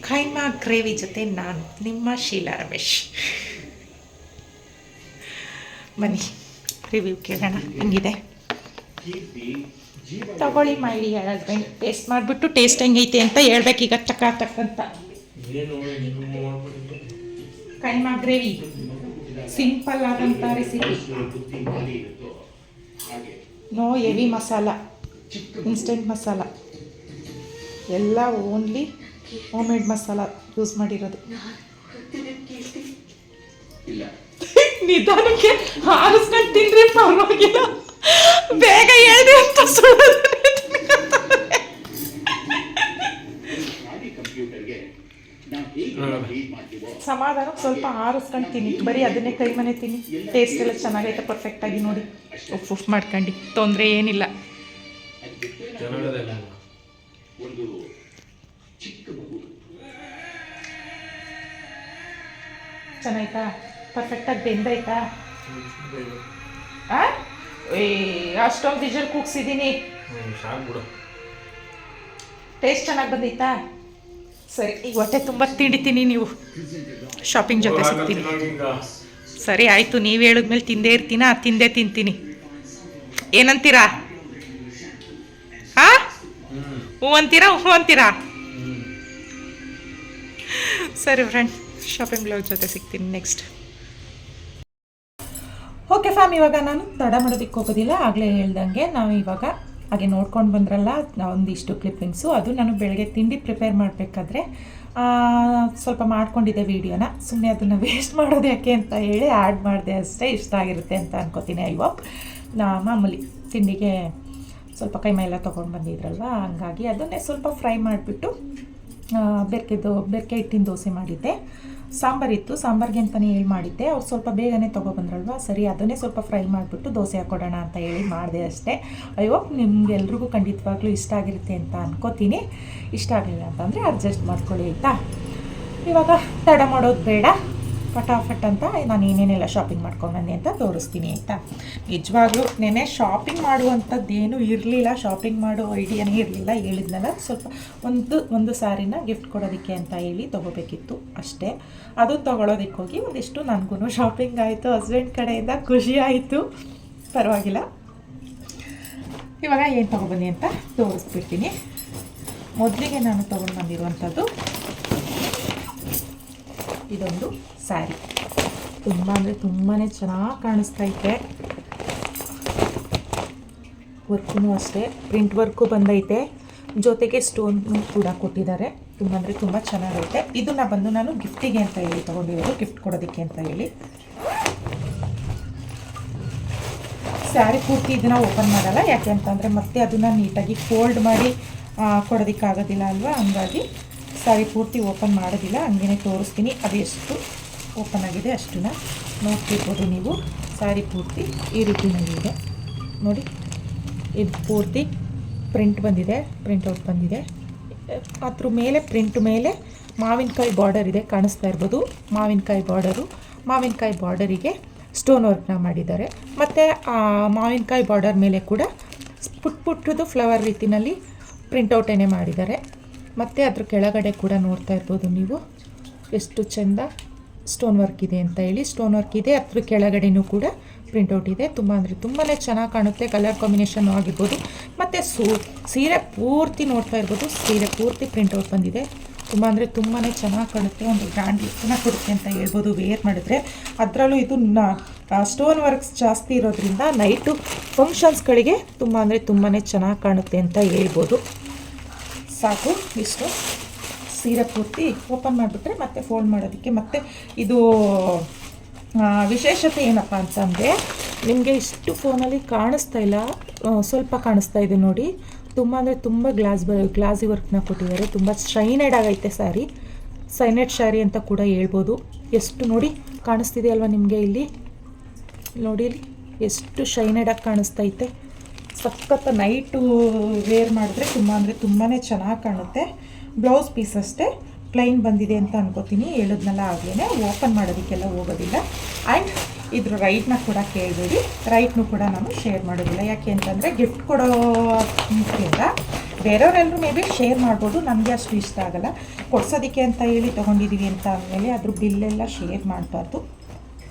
ಕೈಮಾ ಗ್ರೇವಿ ಜೊತೆ ನಾನು, ನಿಮ್ಮ ಶೀಲಾ ರಮೇಶ್. ಬನ್ನಿ ರಿವ್ಯೂ ಕೇಳೋಣ. ಹೆಂಗಿದೆ? ತಗೊಳ್ಳಿ ಮಾಡಿ ಹಸ್ಬೆಂಡ್ ಟೇಸ್ಟ್ ಮಾಡಿಬಿಟ್ಟು ಟೇಸ್ಟ್ ಹೆಂಗೈತೆ ಅಂತ ಹೇಳ್ಬೇಕೀಗ ಟಕ ತಕ್ಕಂತ. ಕೈಮಾ ಗ್ರೇವಿ ಸಿಂಪಲ್ ಆದಂಥ recipe no heavy masala instant masala ಎಲ್ಲ only home made masala use ಮಾಡಿರೋದು ನಿಧಾನಕ್ಕೆ ಹಾರಿಸ್ಕೊಂಡು ತಿನ್ರಿ ಪರವಾಗಿಲ್ಲ. ಬೇಗ ಹೇಳ್ದೆ ಅಂತ ಸಮಾಧಾನ ಸ್ವಲ್ಪ ಆರಿಸ್ಕೊಂಡು ತಿನ್ನಿ. ಬರೀ ಅದನ್ನೇ ಕೈ ಮನೆ ತಿನ್ನಿ. ಟೇಸ್ಟ್ ಎಲ್ಲ ಚೆನ್ನಾಗೈತೆ ಪರ್ಫೆಕ್ಟಾಗಿ ನೋಡಿ. ಉಫ್ ಉಫ್ ಮಾಡ್ಕೊಂಡು. ತೊಂದರೆ ಏನಿಲ್ಲ. ಚೆನ್ನಾಯ್ತಾ? ಪರ್ಫೆಕ್ಟಾಗಿ ಬೆಂದಾಯ್ತಾ? ಆ? ಅಷ್ಟೊಂದು ವಿಜಲ್ ಕೂಗ್ಸಿದ್ದೀನಿ ಟೇಸ್ಟ್ ಚೆನ್ನಾಗಿ ಬಂದಿತ್ತಾ ಸರಿ ಈಗ ಹೊಟ್ಟೆ ತುಂಬ ತಿಂಡಿತೀನಿ ನೀವು. ಶಾಪಿಂಗ್ ಜೊತೆ ಸಿಗ್ತೀನಿ. ಸರಿ ಆಯಿತು. ನೀವು ಹೇಳಿದ್ಮೇಲೆ ತಿಂದೇ ಇರ್ತೀನ? ತಿಂದೇ ತಿಂತೀನಿ. ಏನಂತೀರಾ? ಹಾ ಹೂ ಅಂತೀರಾ ಹೂ ಅಂತೀರಾ ಸರಿ ಫ್ರೆಂಡ್ ಶಾಪಿಂಗ್ ಬ್ಲೌಸ್ ಜೊತೆ ಸಿಗ್ತೀನಿ ನೆಕ್ಸ್ಟ್ ಓಕೆ ಫ್ಯಾಮ್ ಇವಾಗ ನಾನು ತಡ ಮಾಡೋದಕ್ಕೆ ಹೋಗೋದಿಲ್ಲ. ಆಗಲೇ ಹೇಳ್ದಂಗೆ ನಾವು ಇವಾಗ ಹಾಗೆ ನೋಡ್ಕೊಂಡು ಬಂದ್ರಲ್ಲ, ಒಂದಿಷ್ಟು ಕ್ಲಿಪ್ಪಿಂಗ್ಸು ಅದು ನಾನು ಬೆಳಗ್ಗೆ ತಿಂಡಿ ಪ್ರಿಪೇರ್ ಮಾಡಬೇಕಾದ್ರೆ ಸ್ವಲ್ಪ ಮಾಡ್ಕೊಂಡಿದ್ದೆ ವೀಡಿಯೋನ ಸುಮ್ಮನೆ ಅದನ್ನು ವೇಸ್ಟ್ ಮಾಡೋದು ಯಾಕೆ ಅಂತ ಹೇಳಿ ಆ್ಯಡ್ ಮಾಡಿದೆ ಅಷ್ಟೇ. ಇಷ್ಟ ಆಗಿರುತ್ತೆ ಅಂತ ಅನ್ಕೋತೀನಿ ಐ ಹೋಪ್ ನಾ, ಮಾಮೂಲಿ ತಿಂಡಿಗೆ ಸ್ವಲ್ಪ ಕೈಮೆ ಎಲ್ಲ ತೊಗೊಂಡು ಬಂದಿದ್ರಲ್ವ? ಹಂಗಾಗಿ ಅದನ್ನೇ ಸ್ವಲ್ಪ ಫ್ರೈ ಮಾಡಿಬಿಟ್ಟು ಬೆರ್ಕೆದು, ಬೆರ್ಕೆ ಹಿಟ್ಟಿನ ದೋಸೆ ಮಾಡಿದ್ದೆ. ಸಾಂಬಾರಿತ್ತು. ಸಾಂಬಾರ್ಗೆ ಅಂತಲೇ ಹೇಳಿ ಮಾಡಿದ್ದೆ. ಅವ್ರು ಸ್ವಲ್ಪ ಬೇಗನೆ ತೊಗೊಬಂದ್ರಲ್ವ ಸರಿ, ಅದನ್ನೇ ಸ್ವಲ್ಪ ಫ್ರೈ ಮಾಡಿಬಿಟ್ಟು ದೋಸೆ ಹಾಕ್ಕೊಡೋಣ ಅಂತ ಹೇಳಿ ಮಾಡಿದೆ ಅಷ್ಟೇ. ಅಯ್ಯೋ, ನಿಮ್ಗೆಲ್ರಿಗೂ ಖಂಡಿತವಾಗ್ಲೂ ಇಷ್ಟ ಆಗಿರುತ್ತೆ ಅಂತ ಅನ್ಕೋತೀನಿ. ಇಷ್ಟ ಆಗಲಿಲ್ಲ ಅಂತಂದರೆ ಅಡ್ಜಸ್ಟ್ ಮಾಡ್ಕೊಳ್ಳಿ, ಆಯಿತಾ? ಇವಾಗ ತಡ ಮಾಡೋದು ಬೇಡ. ಫಟಾಫಟ್ ಅಂತ ನಾನು ಏನೇನೆಲ್ಲ ಶಾಪಿಂಗ್ ಮಾಡ್ಕೊಂಡು ಬಂದೆ ಅಂತ ತೋರಿಸ್ತೀನಿ ಆಯಿತಾ? ನಿಜವಾಗ್ಲೂ ನೆನೆ ಶಾಪಿಂಗ್ ಮಾಡುವಂಥದ್ದು ಏನೂ ಇರಲಿಲ್ಲ ಶಾಪಿಂಗ್ ಮಾಡೋ ಐಡಿಯಾನೇ ಇರಲಿಲ್ಲ. ಹೇಳಿದ್ನಲ್ಲ, ಸ್ವಲ್ಪ ಒಂದು ಒಂದು ಸಾರಿನ ಗಿಫ್ಟ್ ಕೊಡೋದಕ್ಕೆ ಅಂತ ಹೇಳಿ ತೊಗೋಬೇಕಿತ್ತು ಅಷ್ಟೇ. ಅದು ತೊಗೊಳೋದಕ್ಕೆ ಹೋಗಿ ಒಂದಿಷ್ಟು ನನಗೂ ಶಾಪಿಂಗ್ ಆಯಿತು ಹಸ್ಬೆಂಡ್ ಕಡೆಯಿಂದ ಖುಷಿ ಆಯಿತು. ಪರವಾಗಿಲ್ಲ. ಇವಾಗ ಏನು ತೊಗೊಬನ್ನಿ ಅಂತ ತೋರಿಸ್ಬಿಡ್ತೀನಿ. ಮೊದಲಿಗೆ ನಾನು ತೊಗೊಂಡು ಬಂದಿರುವಂಥದ್ದು ಇದೊಂದು ಸ್ಯಾರಿ. ತುಂಬ ಅಂದರೆ ತುಂಬಾ ಚೆನ್ನಾಗಿ ಕಾಣಿಸ್ತೈತೆ ವರ್ಕು ಅಷ್ಟೇ, ಪ್ರಿಂಟ್ ವರ್ಕು ಬಂದೈತೆ. ಜೊತೆಗೆ ಸ್ಟೋನ್ ಕೂಡ ಕೊಟ್ಟಿದ್ದಾರೆ. ತುಂಬ ಅಂದರೆ ತುಂಬ ಚೆನ್ನಾಗೈತೆ. ಇದನ್ನ ಬಂದು ನಾನು ಗಿಫ್ಟಿಗೆ ಅಂತ ಹೇಳಿ ತೊಗೊಂಡಿರೋದು, ಗಿಫ್ಟ್ ಕೊಡೋದಕ್ಕೆ ಅಂತ ಹೇಳಿ. ಸ್ಯಾರಿ ಪೂರ್ತಿ ಇದನ್ನು ಓಪನ್ ಮಾಡಲ್ಲ, ಯಾಕೆ ಅಂತಂದರೆ ಮತ್ತೆ ಅದನ್ನು ನೀಟಾಗಿ ಫೋಲ್ಡ್ ಮಾಡಿ ಕೊಡೋದಕ್ಕಾಗೋದಿಲ್ಲ ಅಲ್ವಾ? ಹಂಗಾಗಿ ಸ್ಯಾರಿ ಪೂರ್ತಿ ಓಪನ್ ಮಾಡೋದಿಲ್ಲ ಹಂಗೇ ತೋರಿಸ್ತೀನಿ. ಅದು ಎಷ್ಟು ಓಪನ್ ಆಗಿದೆ ಅಷ್ಟನ್ನ ನೋಡ್ತಿರ್ಬೋದು ನೀವು. ಸ್ಯಾರಿ ಪೂರ್ತಿ ಈ ರೀತಿನಲ್ಲಿದೆ ನೋಡಿ, ಇದು ಪೂರ್ತಿ ಪ್ರಿಂಟ್ ಬಂದಿದೆ ಪ್ರಿಂಟೌಟ್ ಬಂದಿದೆ. ಅದ್ರ ಮೇಲೆ, ಪ್ರಿಂಟ್ ಮೇಲೆ ಮಾವಿನಕಾಯಿ ಬಾರ್ಡರ್ ಇದೆ ಕಾಣಿಸ್ತಾ ಇರ್ಬೋದು. ಮಾವಿನಕಾಯಿ ಬಾರ್ಡರು ಮಾವಿನಕಾಯಿ ಬಾರ್ಡರಿಗೆ ಸ್ಟೋನ್ ವರ್ಕ್ನ ಮಾಡಿದ್ದಾರೆ. ಮತ್ತು ಮಾವಿನಕಾಯಿ ಬಾರ್ಡರ್ ಮೇಲೆ ಕೂಡ ಪುಟ್ ಪುಟ್ಟದು ಫ್ಲವರ್ ರೀತಿನಲ್ಲಿ ಪ್ರಿಂಟೌಟೇನೆ ಮಾಡಿದ್ದಾರೆ. ಮತ್ತು ಅದ್ರ ಕೆಳಗಡೆ ಕೂಡ ನೋಡ್ತಾ ಇರ್ಬೋದು ನೀವು. ಎಷ್ಟು ಚೆಂದ ಸ್ಟೋನ್ ವರ್ಕ್ ಇದೆ ಅಂತ ಹೇಳಿ ಸ್ಟೋನ್ ವರ್ಕ್ ಇದೆ. ಅದ್ರ ಕೆಳಗಡೆನೂ ಕೂಡ ಪ್ರಿಂಟೌಟ್ ಇದೆ. ತುಂಬ ಅಂದರೆ ತುಂಬಾ ಚೆನ್ನಾಗಿ ಕಾಣುತ್ತೆ. ಕಲರ್ ಕಾಂಬಿನೇಷನ್ ಆಗಿರ್ಬೋದು. ಮತ್ತು ಸೂ, ಸೀರೆ ಪೂರ್ತಿ ನೋಡ್ತಾ ಇರ್ಬೋದು. ಸೀರೆ ಪೂರ್ತಿ ಪ್ರಿಂಟೌಟ್ ಬಂದಿದೆ. ತುಂಬ ಅಂದರೆ ತುಂಬಾ ಚೆನ್ನಾಗಿ ಕಾಣುತ್ತೆ. ಒಂದು ಬ್ರ್ಯಾಂಡ್ ಲುಕ್ಕನ್ನ ಕೊಡುತ್ತೆ ಅಂತ ಹೇಳ್ಬೋದು. ವೇರ್ ಮಾಡಿದ್ರೆ. ಅದರಲ್ಲೂ ಇದು ಸ್ಟೋನ್ ವರ್ಕ್ಸ್ ಜಾಸ್ತಿ ಇರೋದ್ರಿಂದ ನೈಟು ಫಂಕ್ಷನ್ಸ್ಗಳಿಗೆ ತುಂಬ ಅಂದರೆ ತುಂಬಾ ಚೆನ್ನಾಗಿ ಕಾಣುತ್ತೆ ಅಂತ ಹೇಳ್ಬೋದು. ಸಾಕು, ಇಷ್ಟು. ಸೀರೆ ಪೂರ್ತಿ ಓಪನ್ ಮಾಡಿಬಿಟ್ರೆ ಮತ್ತೆ ಫೋಲ್ಡ್ ಮಾಡೋದಕ್ಕೆ ಮತ್ತೆ ಇದು ವಿಶೇಷತೆ ಏನಪ್ಪ ಅಂತಂದರೆ ನಿಮಗೆ ಇಷ್ಟು ಫೋನಲ್ಲಿ ಕಾಣಿಸ್ತಾ ಇಲ್ಲ. ಸ್ವಲ್ಪ ಕಾಣಿಸ್ತಾ ಇದೆ ನೋಡಿ. ತುಂಬ ಅಂದರೆ ತುಂಬ ಗ್ಲಾಸ್ ಬ ಗ್ಲಾಸಿ ವರ್ಕ್ನ ಕೊಟ್ಟಿದ್ದಾರೆ. ತುಂಬ ಶೈನೆಡ್ ಆಗೈತೆ ಸ್ಯಾರಿ ಸೈನೆಡ್ ಸ್ಯಾರಿ ಅಂತ ಕೂಡ ಹೇಳ್ಬೋದು. ಎಷ್ಟು ನೋಡಿ ಕಾಣಿಸ್ತಿದೆ ಅಲ್ವಾ ನಿಮಗೆ ಇಲ್ಲಿ? ನೋಡಿ ಇಲ್ಲಿ ಎಷ್ಟು ಶೈನೆಡಾಗಿ ಕಾಣಿಸ್ತೈತೆ ಸಖತ್ ನೈಟು ವೇರ್ ಮಾಡಿದ್ರೆ ತುಂಬ ಅಂದರೆ ತುಂಬಾ ಚೆನ್ನಾಗಿ ಕಾಣುತ್ತೆ. ಬ್ಲೌಸ್ ಪೀಸ್ ಅಷ್ಟೇ ಪ್ಲೈನ್ ಬಂದಿದೆ ಅಂತ ಅನ್ಕೋತೀನಿ. ಹೇಳಿದ್ನಲ್ಲ ಆಗಲೇ ಓಪನ್ ಮಾಡೋದಕ್ಕೆಲ್ಲ ಹೋಗೋದಿಲ್ಲ. ಆ್ಯಂಡ್ ಇದ್ರ ರೈಟ್ನ ಕೂಡ ಕೇಳಬೇಡಿ. ರೈಟ್ನು ಕೂಡ ನಾನು ಶೇರ್ ಮಾಡೋದಿಲ್ಲ. ಯಾಕೆ ಅಂತಂದರೆ ಗಿಫ್ಟ್ ಕೊಡೋ ಮುಖ್ಯದಿಂದ ಬೇರೆಯವರೆಲ್ಲರೂ ಮೇ ಬಿ ಶೇರ್ ಮಾಡ್ಬೋದು. ನನಗೆ ಅಷ್ಟು ಇಷ್ಟ ಆಗಲ್ಲ. ಕೊಡ್ಸೋದಕ್ಕೆ ಅಂತ ಹೇಳಿ ತೊಗೊಂಡಿದ್ದೀವಿ ಅಂತ ಅಂದಮೇಲೆ ಅದ್ರ ಬಿಲ್ಲೆಲ್ಲ ಶೇರ್ ಮಾಡಬಾರ್ದು.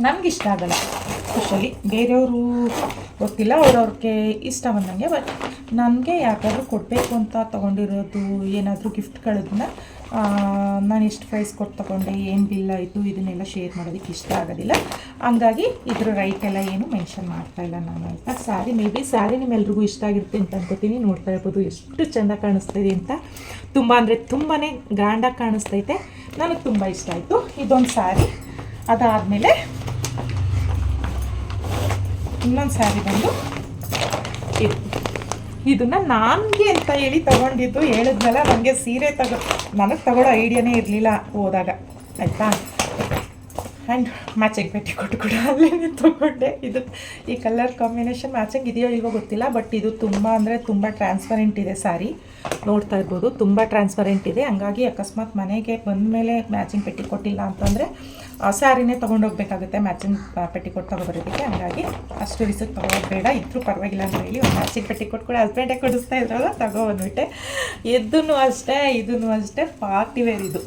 ನಮ್ಗೆ ಇಷ್ಟ ಆಗಲ್ಲ. ಸ್ಪೆಷಲಿ ಬೇರೆಯವರು ಗೊತ್ತಿಲ್ಲ, ಅವ್ರವ್ರಿಗೆ ಇಷ್ಟ ಬಂದಂಗೆ ಬಟ್ ನನಗೆ ಯಾಕಾದರೂ ಕೊಡಬೇಕು ಅಂತ ತೊಗೊಂಡಿರೋದು, ಏನಾದರೂ ಗಿಫ್ಟ್ಗಳನ್ನ ನಾನು ಇಷ್ಟು ಪ್ರೈಸ್ ಕೊಟ್ಟು ತೊಗೊಂಡೆ, ಏನು ಬಿಲ್ ಆಯಿತು, ಇದನ್ನೆಲ್ಲ ಶೇರ್ ಮಾಡೋದಕ್ಕೆ ಇಷ್ಟ ಆಗೋದಿಲ್ಲ. ಹಂಗಾಗಿ ಇದ್ರ ರೈಟ್ ಎಲ್ಲ ಏನು ಮೆನ್ಷನ್ ಮಾಡ್ತಾ ಇಲ್ಲ ನಾನು ಅಂತ ಸ್ಯಾರಿ ಮೇ ಬಿ ಸ್ಯಾರಿ ನಿಮ್ಮೆಲ್ರಿಗೂ ಇಷ್ಟ ಆಗಿರುತ್ತೆ ಅಂತ ಅನ್ಕೋತೀನಿ. ನೋಡ್ತಾ ಇರ್ಬೋದು ಎಷ್ಟು ಚೆಂದ ಕಾಣಿಸ್ತಿದೆ ಅಂತ. ತುಂಬ ಅಂದರೆ ತುಂಬಾ ಗ್ರ್ಯಾಂಡಾಗಿ ಕಾಣಿಸ್ತೈತೆ ನನಗೆ ತುಂಬ ಇಷ್ಟ ಆಯಿತು. ಇದೊಂದು ಸ್ಯಾರಿ ಅದಾದಮೇಲೆ ಇನ್ನೊಂದು ಸ್ಯಾರಿ ಬಂದು ಇದು. ಇದನ್ನು ನನಗೆ ಅಂತ ಹೇಳಿ ತಗೊಂಡಿದ್ದು ಹೇಳಿದ್ಮೇಲೆ ನನಗೆ ಸೀರೆ ತಗೋ ನನಗೆ ತಗೊಳ್ಳೋ ಐಡಿಯಾನೇ ಇರಲಿಲ್ಲ ಹೋದಾಗ. ಆಯಿತಾ? ಆ್ಯಂಡ್ ಮ್ಯಾಚಿಂಗ್ ಪೆಟ್ಟಿಕೊಟ್ಟು ಕೂಡ ಅಲ್ಲೇ ತೊಗೊಂಡೆ. ಇದು ಈ ಕಲರ್ ಕಾಂಬಿನೇಷನ್ ಮ್ಯಾಚಿಂಗ್ ಇದೆಯೋ ಇಲ್ವೋ ಗೊತ್ತಿಲ್ಲ ಬಟ್ ಇದು ತುಂಬ ಅಂದರೆ ತುಂಬ ಟ್ರಾನ್ಸ್ಪರೆಂಟ್ ಇದೆ ಸಾರಿ ನೋಡ್ತಾ ಇರ್ಬೋದು, ತುಂಬ ಟ್ರಾನ್ಸ್ಪರೆಂಟ್ ಇದೆ. ಹಂಗಾಗಿ ಅಕಸ್ಮಾತ್ ಮನೆಗೆ ಬಂದಮೇಲೆ ಮ್ಯಾಚಿಂಗ್ ಪೆಟ್ಟಿ ಕೊಟ್ಟಿಲ್ಲ ಅಂತಂದರೆ ಸ್ಯಾರಿನೇ ತೊಗೊಂಡೋಗ್ಬೇಕಾಗುತ್ತೆ ಮ್ಯಾಚಿಂಗ್ ಪೆಟ್ಟಿಕೋಟ್ ತೊಗೊಬರೋದಕ್ಕೆ. ಹಂಗಾಗಿ ಅಷ್ಟು ರಿಸಕ್ ತೊಗೊಬೇಡ. ಬೇಡ ಇದ್ರೂ ಪರವಾಗಿಲ್ಲ ಅಂತ ಹೇಳಿ ಮ್ಯಾಚಿಂಗ್ ಕೊಟ್ಟು ಕೂಡ ಹಸ್ಬೆಂಡೇ ಕೊಡಿಸ್ತಾ ಇದ್ರಲ್ಲ ತಗೊಬಂದ್ಬಿಟ್ಟೆ ಇದನ್ನು ಅಷ್ಟೇ ಇದನ್ನು ಅಷ್ಟೇ, ಪಾರ್ಟಿ ವೇರ್ ಇದು.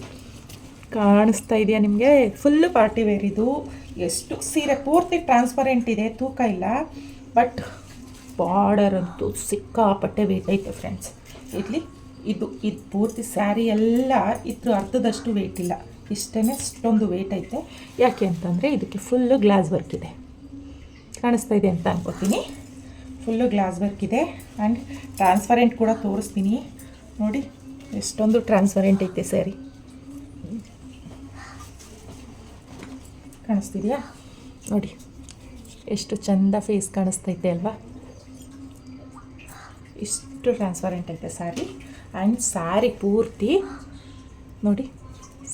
ಕಾಣಿಸ್ತಾ ಇದೆಯಾ ನಿಮಗೆ? ಫುಲ್ಲು ಪಾರ್ಟಿ ವೇರ್ ಇದು. ಎಷ್ಟು ಸೀರೆ ಪೂರ್ತಿ ಟ್ರಾನ್ಸ್ಪರೆಂಟ್ ಇದೆ, ತೂಕ ಇಲ್ಲ. ಬಟ್ ಬಾರ್ಡರ್ ಅಂತೂ ಸಿಕ್ಕಾಪಟ್ಟೆ ವೇಟ್ ಐತೆ ಫ್ರೆಂಡ್ಸ್ ಇಲ್ಲಿ ಇದು ಇದು ಪೂರ್ತಿ ಸ್ಯಾರಿ ಎಲ್ಲ ಇದ್ರ ಅರ್ಧದಷ್ಟು ವೇಟ್ ಇಲ್ಲ. ಇಷ್ಟೇ ಅಷ್ಟೊಂದು ವೇಟ್ ಐತೆ. ಯಾಕೆ ಅಂತಂದರೆ ಇದಕ್ಕೆ ಫುಲ್ಲು ಗ್ಲಾಸ್ ವರ್ಕ್ ಇದೆ. ಕಾಣಿಸ್ತಾ ಇದೆ ಅಂತ ಅನ್ಕೋತೀನಿ. ಫುಲ್ಲು ಗ್ಲಾಸ್ ವರ್ಕ್ ಇದೆ. ಆ್ಯಂಡ್ ಟ್ರಾನ್ಸ್ಪರೆಂಟ್ ಕೂಡ ತೋರಿಸ್ತೀನಿ. ನೋಡಿ, ಎಷ್ಟೊಂದು ಟ್ರಾನ್ಸ್ಪರೆಂಟ್ ಐತೆ ಸ್ಯಾರಿ ಕಾಣಿಸ್ತಿದೆಯಾ? ನೋಡಿ, ಎಷ್ಟು ಚಂದ ಫೇಸ್ ಕಾಣಿಸ್ತೈತೆ ಅಲ್ವಾ? ಇಷ್ಟು ಟ್ರಾನ್ಸ್ಪರೆಂಟ್ ಐತೆ ಸ್ಯಾರಿ ಆ್ಯಂಡ್ ಸ್ಯಾರಿ ಪೂರ್ತಿ, ನೋಡಿ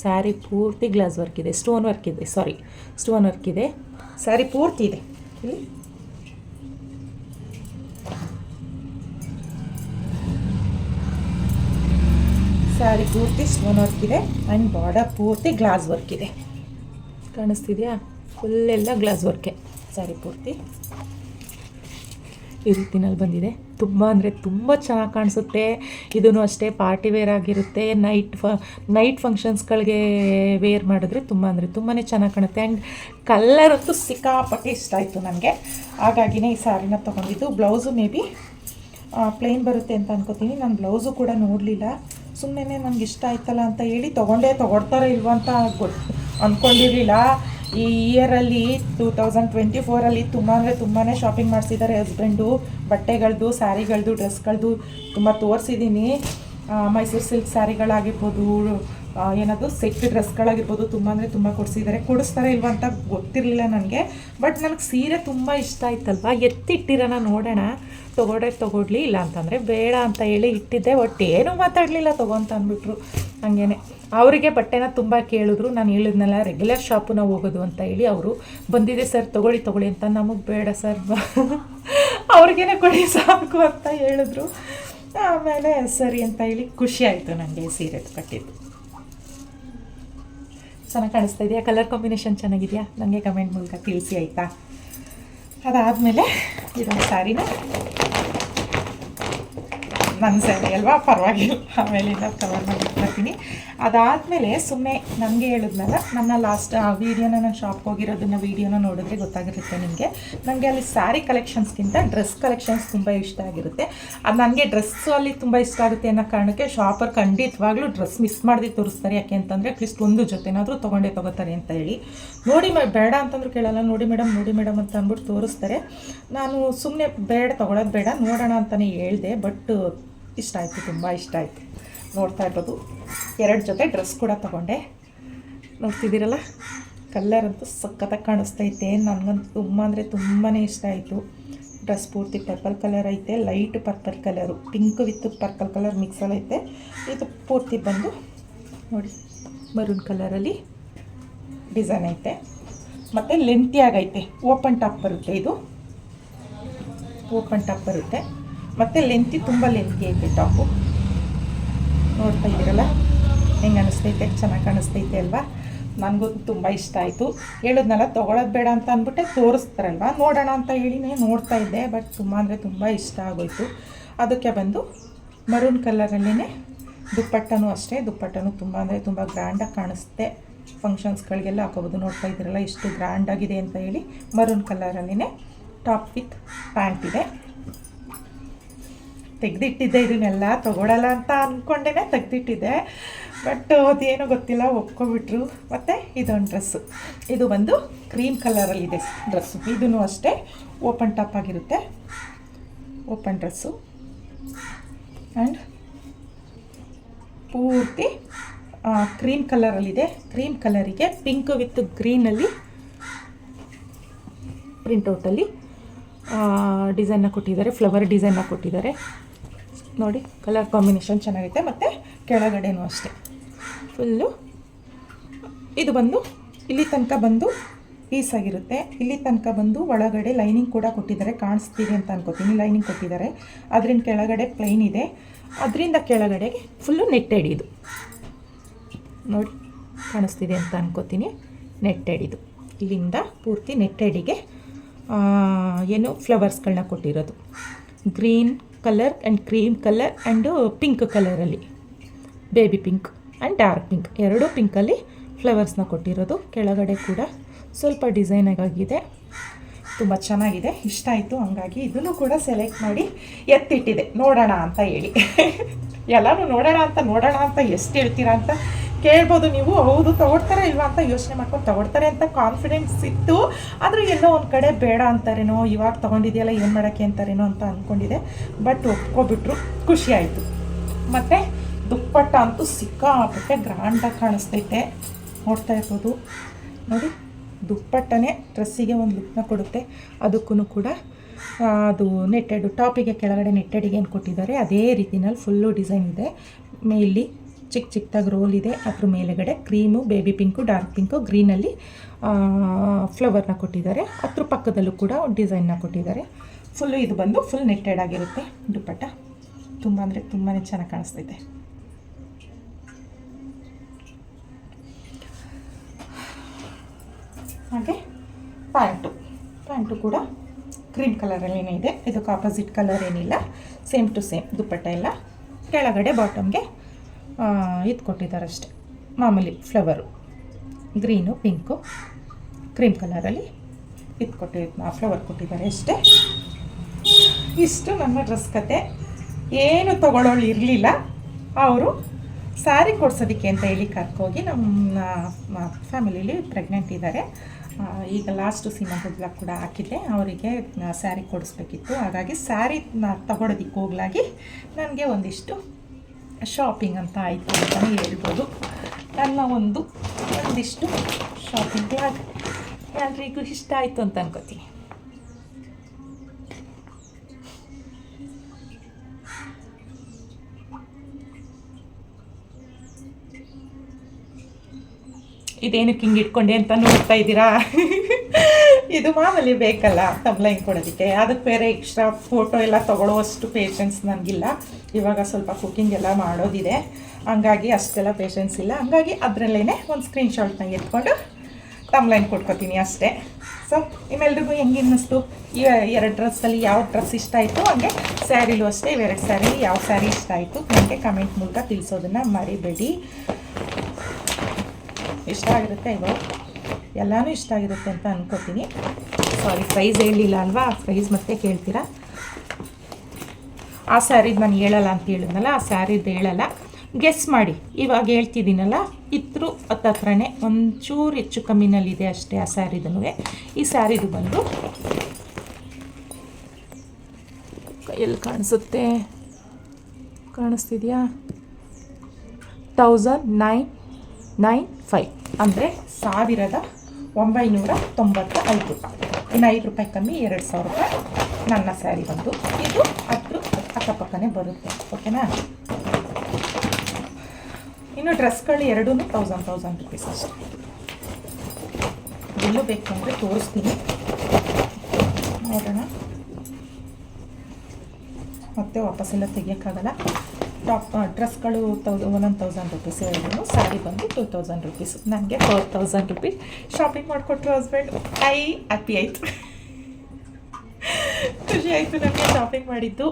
ಸ್ಯಾರಿ ಪೂರ್ತಿ ಗ್ಲಾಸ್ ವರ್ಕ್ ಇದೆ ಸ್ಟೋನ್ ವರ್ಕ್ ಇದೆ ಸಾರಿ ಸ್ಟೋನ್ ವರ್ಕ್ ಇದೆ. ಸ್ಯಾರಿ ಪೂರ್ತಿ ಇದೆ. ಇಲ್ಲಿ. ಸ್ಯಾರಿ ಪೂರ್ತಿ ಸ್ಟೋನ್ ವರ್ಕ್ ಇದೆ ಆ್ಯಂಡ್ ಬಾರ್ಡರ್ ಪೂರ್ತಿ ಗ್ಲಾಸ್ ವರ್ಕ್ ಇದೆ. ಕಾಣಿಸ್ತಿದೆಯಾ? ಫುಲ್ಲೆಲ್ಲ ಗ್ಲಾಸ್ ವರ್ಕೆ ಸ್ಯಾರಿ ಪೂರ್ತಿ. ಈ ರೀತಿನಲ್ಲಿ ಬಂದಿದೆ. ತುಂಬ ಅಂದರೆ ತುಂಬ ಚೆನ್ನಾಗಿ ಕಾಣಿಸುತ್ತೆ. ಇದೂ ಅಷ್ಟೇ ಪಾರ್ಟಿ ವೇರ್ ಆಗಿರುತ್ತೆ. ನೈಟ್ ಫ ನೈಟ್ ಫಂಕ್ಷನ್ಸ್ಗಳಿಗೆ ವೇರ್ ಮಾಡಿದ್ರೆ ತುಂಬ ಅಂದರೆ ತುಂಬಾ ಚೆನ್ನಾಗಿ ಕಾಣುತ್ತೆ. ಆ್ಯಂಡ್ ಕಲ್ಲರ್ ಅಂತೂ ಸಿಕ್ಕಾಪಟ್ಟೆ ಇಷ್ಟ ಆಯಿತು ನನಗೆ ಹಾಗಾಗಿನೇ ಈ ಸ್ಯಾರಿನ ತೊಗೊಂಡಿದ್ದು. ಬ್ಲೌಸು ಮೇ ಬಿ ಪ್ಲೇನ್ ಬರುತ್ತೆ ಅಂತ ಅನ್ಕೋತೀನಿ. ನಾನು ಬ್ಲೌಸು ಕೂಡ ನೋಡಲಿಲ್ಲ. ಸುಮ್ಮನೆ ನನಗೆ ಇಷ್ಟ ಆಯ್ತಲ್ಲ ಅಂತ ಹೇಳಿ ತೊಗೊಂಡೇ ತೊಗೊಡ್ತಾರೋ ಇಲ್ವಂತ ಗೊತ್ತು ಅಂದ್ಕೊಂಡಿರಲಿಲ್ಲ ಈ ಇಯರಲ್ಲಿ ಟೂ ತೌಸಂಡ್ ಟ್ವೆಂಟಿ ಫೋರಲ್ಲಿ ತುಂಬ ಅಂದರೆ ತುಂಬಾ ಶಾಪಿಂಗ್ ಮಾಡಿಸಿದ್ದಾರೆ ಹಸ್ಬೆಂಡು ಬಟ್ಟೆಗಳದ್ದು ಸ್ಯಾರಿಗಳದ್ದು ಡ್ರೆಸ್ಗಳದ್ದು ತುಂಬ ತೋರಿಸಿದ್ದೀನಿ. ಮೈಸೂರು ಸಿಲ್ಕ್ ಸ್ಯಾರಿಗಳಾಗಿರ್ಬೋದು ಏನದು ಸೆಟ್ ಡ್ರೆಸ್ಗಳಾಗಿರ್ಬೋದು ತುಂಬ ಅಂದರೆ ತುಂಬ ಕೊಡಿಸಿದ್ದಾರೆ ಕೊಡಿಸ್ತಾರೆ ಇಲ್ವ ಅಂತ ಗೊತ್ತಿರಲಿಲ್ಲ ನನಗೆ. ಬಟ್ ನನಗೆ ಸೀರೆ ತುಂಬ ಇಷ್ಟ ಆಯ್ತಲ್ವ? ಎತ್ತಿಟ್ಟಿರೋಣ ನೋಡೋಣ. ತೊಗೊಡೆ, ತೊಗೊಡ್ಲಿ, ಇಲ್ಲ ಅಂತಂದರೆ ಬೇಡ ಅಂತ ಹೇಳಿ ಇಟ್ಟಿದ್ದೆ. ಒಟ್ಟು ಏನೂ ಮಾತಾಡಲಿಲ್ಲ ತೊಗೊಂತ ಅಂದ್ಬಿಟ್ರು ಹಂಗೇನೆ. ಅವರಿಗೆ ಬಟ್ಟೆನ ತುಂಬ ಕೇಳಿದ್ರು. ನಾನು ಹೇಳಿದ್ನಲ್ಲ ರೆಗ್ಯುಲರ್ ಶಾಪನ್ನ ಹೋಗೋದು ಅಂತ ಹೇಳಿ ಅವರು ಬಂದಿದೆ, ಸರ್, ತೊಗೊಳ್ಳಿ ತೊಗೊಳ್ಳಿ ಅಂತ. ನಮಗೆ ಬೇಡ, ಸರ್. ಅವ್ರಿಗೇನೆ ಕೊಡಿ ಸಾಕು ಅಂತ ಹೇಳಿದ್ರು. ಆಮೇಲೆ ಸರಿ ಅಂತ ಹೇಳಿ ಖುಷಿ ಆಯಿತು ನನಗೆ ಸೀರೆ ಕಟ್ಟಿದ್ದು ಚೆನ್ನಾಗಿ ಕಾಣಿಸ್ತಾ ಇದೆಯಾ? ಕಲರ್ ಕಾಂಬಿನೇಷನ್ ಚೆನ್ನಾಗಿದೆಯಾ? ನನಗೆ ಕಮೆಂಟ್ ಮೂಲಕ ತಿಳಿಸಿ ಆಯಿತಾ? ಅದಾದಮೇಲೆ ಇದೊಂದು ಸ್ಯಾರಿನ ನನ್ನ ಸ್ಯಾರಿ ಅಲ್ವಾ? ಪರವಾಗಿಲ್ಲ. ಆಮೇಲಿಂದ ಕವರ್ ಮಾಡ್ತೀನಿ ಅದಾದಮೇಲೆ ಸುಮ್ಮನೆ ನನಗೆ ಹೇಳಿದ್ನಲ್ಲ, ನನ್ನ ಲಾಸ್ಟ್ ಆ ವೀಡಿಯೋನ ನಾನು ಶಾಪ್ಗೆ ಹೋಗಿರೋದನ್ನ ವೀಡಿಯೋನ ನೋಡಿದ್ರೆ ಗೊತ್ತಾಗಿರುತ್ತೆ ನಿಮಗೆ. ನನಗೆ ಅಲ್ಲಿ ಸ್ಯಾರಿ ಕಲೆಕ್ಷನ್ಸ್ಗಿಂತ ಡ್ರೆಸ್ ಕಲೆಕ್ಷನ್ಸ್ ತುಂಬ ಇಷ್ಟ ಆಗಿರುತ್ತೆ. ಅದು ನನಗೆ ಡ್ರೆಸ್ಸು ಅಲ್ಲಿ ತುಂಬ ಇಷ್ಟ ಆಗುತ್ತೆ ಅನ್ನೋ ಕಾರಣಕ್ಕೆ ಶಾಪರ್ ಖಂಡಿತವಾಗ್ಲೂ ಡ್ರೆಸ್ ಮಿಸ್ ಮಾಡದೆ ತೋರಿಸ್ತಾರೆ. ಯಾಕೆ ಅಂತಂದರೆ ಅಟ್ಲೀಸ್ಟ್ ಒಂದು ಜೊತೆನಾದರೂ ತೊಗೊಂಡೇ ತೊಗೋತಾರೆ ಅಂತ ಹೇಳಿ. ನೋಡಿ ಮೇ, ಬೇಡ ಅಂತಂದ್ರೂ ಕೇಳಲ್ಲ. ನೋಡಿ ಮೇಡಮ್ ನೋಡಿ ಮೇಡಮ್ ಅಂತ ಅಂದ್ಬಿಟ್ಟು ತೋರಿಸ್ತಾರೆ. ನಾನು ಸುಮ್ಮನೆ ಬೇಡ, ತೊಗೊಳೋದು ಬೇಡ, ನೋಡೋಣ ಅಂತಲೇ ಹೇಳಿದೆ. ಬಟ್ ಇಷ್ಟ ಆಯಿತು, ತುಂಬ ಇಷ್ಟ ಆಯಿತು. ನೋಡ್ತಾ ಇರ್ಬೋದು ಎರಡು ಜೊತೆ ಡ್ರೆಸ್ ಕೂಡ ತೊಗೊಂಡೆ. ನೋಡ್ತಿದ್ದೀರಲ್ಲ? ಕಲ್ಲರ್ ಅಂತೂ ಸಖತ್ತಾಗಿ ಕಾಣಿಸ್ತೈತೆ ನನಗಂತೂ ತುಂಬ ಅಂದರೆ ತುಂಬಾ ಇಷ್ಟ ಆಯಿತು. ಡ್ರೆಸ್ ಪೂರ್ತಿ ಪರ್ಪಲ್ ಕಲರ್ ಐತೆ light purple colour pink with purple colour ಮಿಕ್ಸಲ್ಲಿ ಐತೆ. ಇದು ಪೂರ್ತಿ ಬಂದು ನೋಡಿ ಮರೂನ್ ಕಲರಲ್ಲಿ ಡಿಸೈನ್ ಐತೆ. ಮತ್ತು ಲೆಂತಿಯಾಗೈತೆ ಓಪನ್ ಟಾಪ್ ಬರುತ್ತೆ ಇದು. ಓಪನ್ ಟಾಪ್ ಬರುತ್ತೆ. ಮತ್ತು ಲೆಂತಿ ತುಂಬ ಲೆಂತಿ ಐತೆ ಟಾಪು ನೋಡ್ತಾ ಇದ್ದೀರಲ್ಲ? ಹೆಂಗೆ ಅನಿಸ್ತೈತೆ? ಚೆನ್ನಾಗಿ ಕಾಣಿಸ್ತೈತೆ ಅಲ್ವಾ? ನನಗೂ ತುಂಬ ಇಷ್ಟ ಆಯಿತು. ಹೇಳಿದ್ನಲ್ಲ, ತೊಗೊಳೋದು ಬೇಡ ಅಂತ ಅಂದ್ಬಿಟ್ಟೆ ತೋರಿಸ್ತಾರಲ್ವ? ನೋಡೋಣ ಅಂತ ಹೇಳಿನೇ ನೋಡ್ತಾ ಇದ್ದೆ ಬಟ್ ತುಂಬ ಅಂದರೆ ತುಂಬ ಇಷ್ಟ ಆಗೋಯಿತು. ಅದಕ್ಕೆ ಬಂದು ಮರೂನ್ ಕಲರಲ್ಲೇ ದುಪ್ಪಟ್ಟನೂ ಅಷ್ಟೇ. ದುಪ್ಪಟ್ಟನೂ ತುಂಬ ಅಂದರೆ ತುಂಬ ಗ್ರ್ಯಾಂಡಾಗಿ ಕಾಣಿಸುತ್ತೆ ಫಂಕ್ಷನ್ಸ್ಗಳಿಗೆಲ್ಲ ಹಾಕೋಬೋದು. ನೋಡ್ತಾ ಇದ್ದೀರಲ್ಲ, ಎಷ್ಟು ಗ್ರ್ಯಾಂಡಾಗಿದೆ ಅಂತ ಹೇಳಿ ಮರೂನ್ ಕಲರಲ್ಲೇ ಟಾಪ್ ವಿತ್ ಪ್ಯಾಂಟ್ ಇದೆ. ತೆಗೆದಿಟ್ಟಿದ್ದೆ ಇದನ್ನೆಲ್ಲ ತೊಗೊಳಲ್ಲ ಅಂತ ಅಂದ್ಕೊಂಡೇ ತೆಗೆದಿಟ್ಟಿದ್ದೆ. ಬಟ್ ಅದೇನೋ ಗೊತ್ತಿಲ್ಲ, ಒಪ್ಕೊಬಿಟ್ರು. ಮತ್ತು ಇದೊಂದು ಡ್ರೆಸ್ಸು ಇದು ಬಂದು ಕ್ರೀಮ್ ಕಲರಲ್ಲಿದೆ ಡ್ರೆಸ್ಸು ಇದೂ ಅಷ್ಟೇ ಓಪನ್ ಟಾಪ್ ಆಗಿರುತ್ತೆ. ಓಪನ್ ಡ್ರೆಸ್ಸು ಆ್ಯಂಡ್ ಪೂರ್ತಿ ಕ್ರೀಮ್ ಕಲರಲ್ಲಿದೆ ಕ್ರೀಮ್ ಕಲರಿಗೆ ಪಿಂಕ್ ವಿತ್ ಗ್ರೀನಲ್ಲಿ ಪ್ರಿಂಟೌಟಲ್ಲಿ ಡಿಸೈನ್ನ ಕೊಟ್ಟಿದ್ದಾರೆ ಫ್ಲವರ್ ಡಿಸೈನ್ನ ಕೊಟ್ಟಿದ್ದಾರೆ. ನೋಡಿ ಕಲರ್ ಕಾಂಬಿನೇಷನ್ ಚೆನ್ನಾಗೈತೆ, ಮತ್ತು ಕೆಳಗಡೆನೂ ಅಷ್ಟೇ. ಫುಲ್ಲು ಇದು ಬಂದು, ಇಲ್ಲಿ ತನಕ ಬಂದು ಪೀಸ್ ಆಗಿರುತ್ತೆ. ಇಲ್ಲಿ ತನಕ ಬಂದು ಒಳಗಡೆ ಲೈನಿಂಗ್ ಕೂಡ ಕೊಟ್ಟಿದ್ದಾರೆ ಕಾಣಿಸ್ತೀವಿ ಅಂತ ಅನ್ಕೋತೀನಿ. ಲೈನಿಂಗ್ ಕೊಟ್ಟಿದ್ದಾರೆ. ಅದರಿಂದ ಕೆಳಗಡೆ ಪ್ಲೈನ್ ಇದೆ. ಅದರಿಂದ ಕೆಳಗಡೆಗೆ ಫುಲ್ಲು ನೆಟ್ಟೆಡ್ ಇದು. ನೋಡಿ, ಕಾಣಿಸ್ತಿದೆ ಅಂತ ಅನ್ಕೋತೀನಿ. ನೆಟ್ಟೆಡ್ ಇದು. ಇಲ್ಲಿಂದ ಪೂರ್ತಿ ನೆಟ್ಟೆಡಿಗೆ ಏನು ಫ್ಲವರ್ಸ್ಗಳನ್ನ ಕೊಟ್ಟಿರೋದು. Green colour and cream colour and pink ಕಲರಲ್ಲಿ baby pink and dark pink ಎರಡೂ ಪಿಂಕಲ್ಲಿ ಫ್ಲವರ್ಸ್ನ ಕೊಟ್ಟಿರೋದು ಕೆಳಗಡೆ ಕೂಡ. ಸ್ವಲ್ಪ ಡಿಸೈನಾಗಿದೆ ತುಂಬ ಚೆನ್ನಾಗಿದೆ. ಇಷ್ಟ ಆಯಿತು. ಹಂಗಾಗಿ ಇದನ್ನು ಕೂಡ ಸೆಲೆಕ್ಟ್ ಮಾಡಿ ಎತ್ತಿಟ್ಟಿದೆ. ನೋಡೋಣ ಅಂತ ಹೇಳಿ. ಎಲ್ಲರೂ ನೋಡೋಣ ಅಂತ ನೋಡೋಣ ಅಂತ ಎಷ್ಟು ಹೇಳ್ತೀರಾ ಅಂತ ಕೇಳ್ಬೋದು ನೀವು, ಹೌದು, ತಗೊಳ್ತಾರೆ ಇಲ್ವಾ ಅಂತ ಯೋಚನೆ ಮಾಡ್ಕೊಂಡು ತಗೊಳ್ತಾರೆ ಅಂತ ಕಾನ್ಫಿಡೆನ್ಸ್ ಇತ್ತು. ಆದರೂ ಎಲ್ಲೋ ಒಂದು ಕಡೆ ಬೇಡ ಅಂತಾರೇನೋ, ಇವಾಗ ತೊಗೊಂಡಿದೆಯಲ್ಲ, ಏನು ಮಾಡೋಕ್ಕೆ ಅಂತಾರೇನೋ ಅಂತ ಅಂದ್ಕೊಂಡಿದ್ದೆ ಬಟ್ ಒಪ್ಕೊಬಿಟ್ರು ಖುಷಿಯಾಯಿತು ಮತ್ತು ದುಪ್ಪಟ್ಟ ಅಂತೂ ಸಿಕ್ಕಾಪಟ್ಟೆ ಗ್ರ್ಯಾಂಡಾಗಿ ಕಾಣಿಸ್ತೈತೆ. ನೋಡ್ತಾ ಇರ್ಬೋದು. ನೋಡಿ, ದುಪ್ಪಟ್ಟನೇ ಡ್ರೆಸ್ಸಿಗೆ ಒಂದು ಲುಕ್ನ ಕೊಡುತ್ತೆ. ಅದಕ್ಕೂ ಕೂಡ ಅದು ನೆಟ್ಟೆಡು ಟಾಪಿಗೆ ಕೆಳಗಡೆ ನೆಟ್ಟೆಡಿಗೆ ಏನು ಕೊಟ್ಟಿದ್ದಾರೆ, ಅದೇ ರೀತಿನಲ್ಲಿ ಫುಲ್ಲು ಡಿಸೈನ್ ಇದೆ. ಮೇಲಿ ಚಿಕ್ಕ ಚಿಕ್ಕದಾಗಿ ರೋಲ್ ಇದೆ. ಅದ್ರ ಮೇಲೆಗಡೆ cream, baby pink, dark pink ಗ್ರೀನಲ್ಲಿ ಫ್ಲವರ್ನ ಕೊಟ್ಟಿದ್ದಾರೆ. ಅದ್ರ ಪಕ್ಕದಲ್ಲೂ ಕೂಡ ಡಿಸೈನ್ನ ಕೊಟ್ಟಿದ್ದಾರೆ. ಫುಲ್ಲು ಇದು ಬಂದು ಫುಲ್ ನೆಟ್ಟೆಡ್ ಆಗಿರುತ್ತೆ. ದುಪ್ಪಟ್ಟ ತುಂಬ ಅಂದರೆ ತುಂಬಾ ಚೆನ್ನಾಗಿ ಕಾಣಿಸ್ತೈತೆ. ಹಾಗೆ ಪ್ಯಾಂಟು. ಪ್ಯಾಂಟು ಕೂಡ ಕ್ರೀಮ್ ಕಲರಲ್ಲೇನೇ ಇದೆ. ಇದಕ್ಕೆ ಆಪೋಸಿಟ್ ಕಲರ್ ಏನಿಲ್ಲ. ಸೇಮ್ ಟು ಸೇಮ್ ದುಪ್ಪಟ್ಟ ಎಲ್ಲ. ಕೆಳಗಡೆ ಬಾಟಮ್ಗೆ ಇದು ಕೊಟ್ಟಿದ್ದಾರೆ ಅಷ್ಟೆ ಮಾಮೂಲಿ ಫ್ಲವರು. ಗ್ರೀನು, ಪಿಂಕು, ಕ್ರೀಮ್ ಕಲರಲ್ಲಿ ಇದು ಕೊಟ್ಟಿ ಫ್ಲವರ್ ಕೊಟ್ಟಿದ್ದಾರೆ ಅಷ್ಟೇ. ಇಷ್ಟು ನಮ್ಮ ಡ್ರೆಸ್ ಕತೆ. ಏನು ತೊಗೊಳ್ಳೋಳು ಇರಲಿಲ್ಲ. ಅವರು ಸ್ಯಾರಿ ಕೊಡ್ಸೋದಕ್ಕೆ ಅಂತ ಹೇಳಿ ಕರ್ಕೋಗಿ ನಮ್ಮ ಫ್ಯಾಮಿಲೀಲಿ ಪ್ರೆಗ್ನೆಂಟ್ ಇದ್ದಾರೆ. ಈಗ ಲಾಸ್ಟು ಸಿನಿಮಾ ಬ್ಲಾಗ್ ಕೂಡ ಹಾಕಿದ್ದೆ. ಅವರಿಗೆ ಸ್ಯಾರಿ ಕೊಡಿಸ್ಬೇಕಿತ್ತು. ಹಾಗಾಗಿ ಸ್ಯಾರಿ ತಗೊಳೋದಿಕ್ಕೆ ಹೋಗ್ಲಾಗಿ ನನಗೆ ಒಂದಿಷ್ಟು ಶಾಪಿಂಗ್ ಅಂತ ಆಯಿತು ಅಂತಲೇ ಹೇಳ್ಬೋದು. ನನ್ನ ಒಂದು ಒಂದಿಷ್ಟು ಶಾಪಿಂಗ್ ಬ್ಯಾಗ್ ಎಲ್ರಿಗೂ ಇಷ್ಟ ಆಯಿತು ಅಂತ ಅನ್ಕೋತೀನಿ. ಇದೇನಕ್ಕೆ ಹಿಂಗೆ ಇಟ್ಕೊಂಡೆ ಅಂತ ನೋಡ್ತಾ ಇದ್ದೀರಾ? ಇದು ಮಾಮೂಲಿ ಬೇಕಲ್ಲ ತಬ್ಲೈನ್ ಕೊಡೋದಕ್ಕೆ. ಅದಕ್ಕೆ ಬೇರೆ ಎಕ್ಸ್ಟ್ರಾ ಫೋಟೋ ಎಲ್ಲ ತೊಗೊಳ್ಳೋವಷ್ಟು ಪೇಷನ್ಸ್ ನನಗಿಲ್ಲ ಇವಾಗ ಸ್ವಲ್ಪ ಕುಕ್ಕಿಂಗ್ ಎಲ್ಲ ಮಾಡೋದಿದೆ. ಹಂಗಾಗಿ ಅಷ್ಟೆಲ್ಲ ಪೇಷನ್ಸ್ ಇಲ್ಲ. ಹಂಗಾಗಿ ಅದರಲ್ಲೇ ಒಂದು ಸ್ಕ್ರೀನ್ಶಾಟ್ನ ಎತ್ಕೊಂಡು ತಮ್ಲೈನ್ ಕೊಟ್ಕೋತೀನಿ ಅಷ್ಟೇ. ಸೊ ನಿಮ್ಮೆಲ್ರಿಗೂ ಹೆಂಗೆ ಅನ್ನಿಸ್ತು ಈ ಎರಡು ಡ್ರೆಸ್ಸಲ್ಲಿ ಯಾವ ಡ್ರೆಸ್ ಇಷ್ಟ ಆಯಿತು? ಹಾಗೆ ಸ್ಯಾರಿಲೂ ಅಷ್ಟೇ ಇವೆರಡು ಸ್ಯಾರಿ ಯಾವ ಸ್ಯಾರಿ ಇಷ್ಟ ಆಯಿತು? ನನಗೆ ಕಮೆಂಟ್ ಮೂಲಕ ತಿಳಿಸೋದನ್ನು ಮರಿಬೇಡಿ. ಇಷ್ಟ ಆಗಿರುತ್ತೆ ಇವಾಗ ಎಲ್ಲನೂ ಇಷ್ಟ ಆಗಿರುತ್ತೆ ಅಂತ ಅನ್ಕೋತೀನಿ. ಸಾರಿ ಪ್ರೈಸ್ ಹೇಳಲಿಲ್ಲ ಅಲ್ವಾ? ಪ್ರೈಸ್ ಮತ್ತೆ ಕೇಳ್ತೀರಾ? ಆ ಸ್ಯಾರಿದು ನಾನು ಹೇಳಲ್ಲ ಅಂತ ಹೇಳಿದ್ನಲ್ಲ, ಆ ಸ್ಯಾರಿದು ಹೇಳಲ್ಲ. ಗೆಸ್ ಮಾಡಿ. ಇವಾಗ ಹೇಳ್ತಿದ್ದೀನಲ್ಲ ಇದ್ರ ಹತ್ತತ್ರನೇ ಒಂಚೂರು ಹೆಚ್ಚು ಕಮ್ಮಿನಲ್ಲಿದೆ ಅಷ್ಟೇ ಆ ಸ್ಯಾರಿದೂ ಈ ಸ್ಯಾರಿದು ಬಂದು ಎಲ್ಲಿ ಕಾಣಿಸುತ್ತೆ. ಕಾಣಿಸ್ತಿದೆಯಾ? ತೌಸಂಡ್ ನೈನ್ ನೈನ್ ಫೈವ್ ಅಂದರೆ ಸಾವಿರದ ಒಂಬೈನೂರ ತೊಂಬತ್ತ ಐದು ಇನ್ನು ಐದು ರೂಪಾಯಿ ಕಮ್ಮಿ, ಎರಡು ಸಾವಿರ ರೂಪಾಯಿ ನನ್ನ ಸ್ಯಾರಿ ಬಂದು. ಇದು ಹತ್ತು ಅಕ್ಕಪಕ್ಕನೇ ಬರುತ್ತೆ. ಓಕೆನಾ? ಇನ್ನು ಡ್ರೆಸ್ಗಳು ಎರಡೂ ತೌಸಂಡ್ ತೌಸಂಡ್ ರುಪೀಸ್ ಅಷ್ಟೇ. ಎಲ್ಲೂ ಬೇಕು ತೋರಿಸ್ತೀನಿ. ನೋಡೋಣ. ಮತ್ತೆ ವಾಪಸ್ಸೆಲ್ಲ ತೆಗಿಯೋಕ್ಕಾಗಲ್ಲ. ಟಾಪ್ ಡ್ರೆಸ್ಗಳು ತೌಸ ಒನ್ ತೌಸಂಡ್ ರುಪೀಸ್ ಹೇಳಿದ್ರು. ಸ್ಯಾರಿ ಬಂದು ಟೂ ತೌಸಂಡ್ ರುಪೀಸ್. ನನಗೆ ಫೋರ್ ತೌಸಂಡ್ ರುಪೀಸ್. ಶಾಪಿಂಗ್ ಮಾಡಿಕೊಟ್ರು ಹಸ್ಬೆಂಡ್. ಐ, ಹ್ಯಾಪಿ ಆಯಿತು. ಖುಷಿ ಆಯಿತು ನನಗೆ ಶಾಪಿಂಗ್ ಮಾಡಿದ್ದು.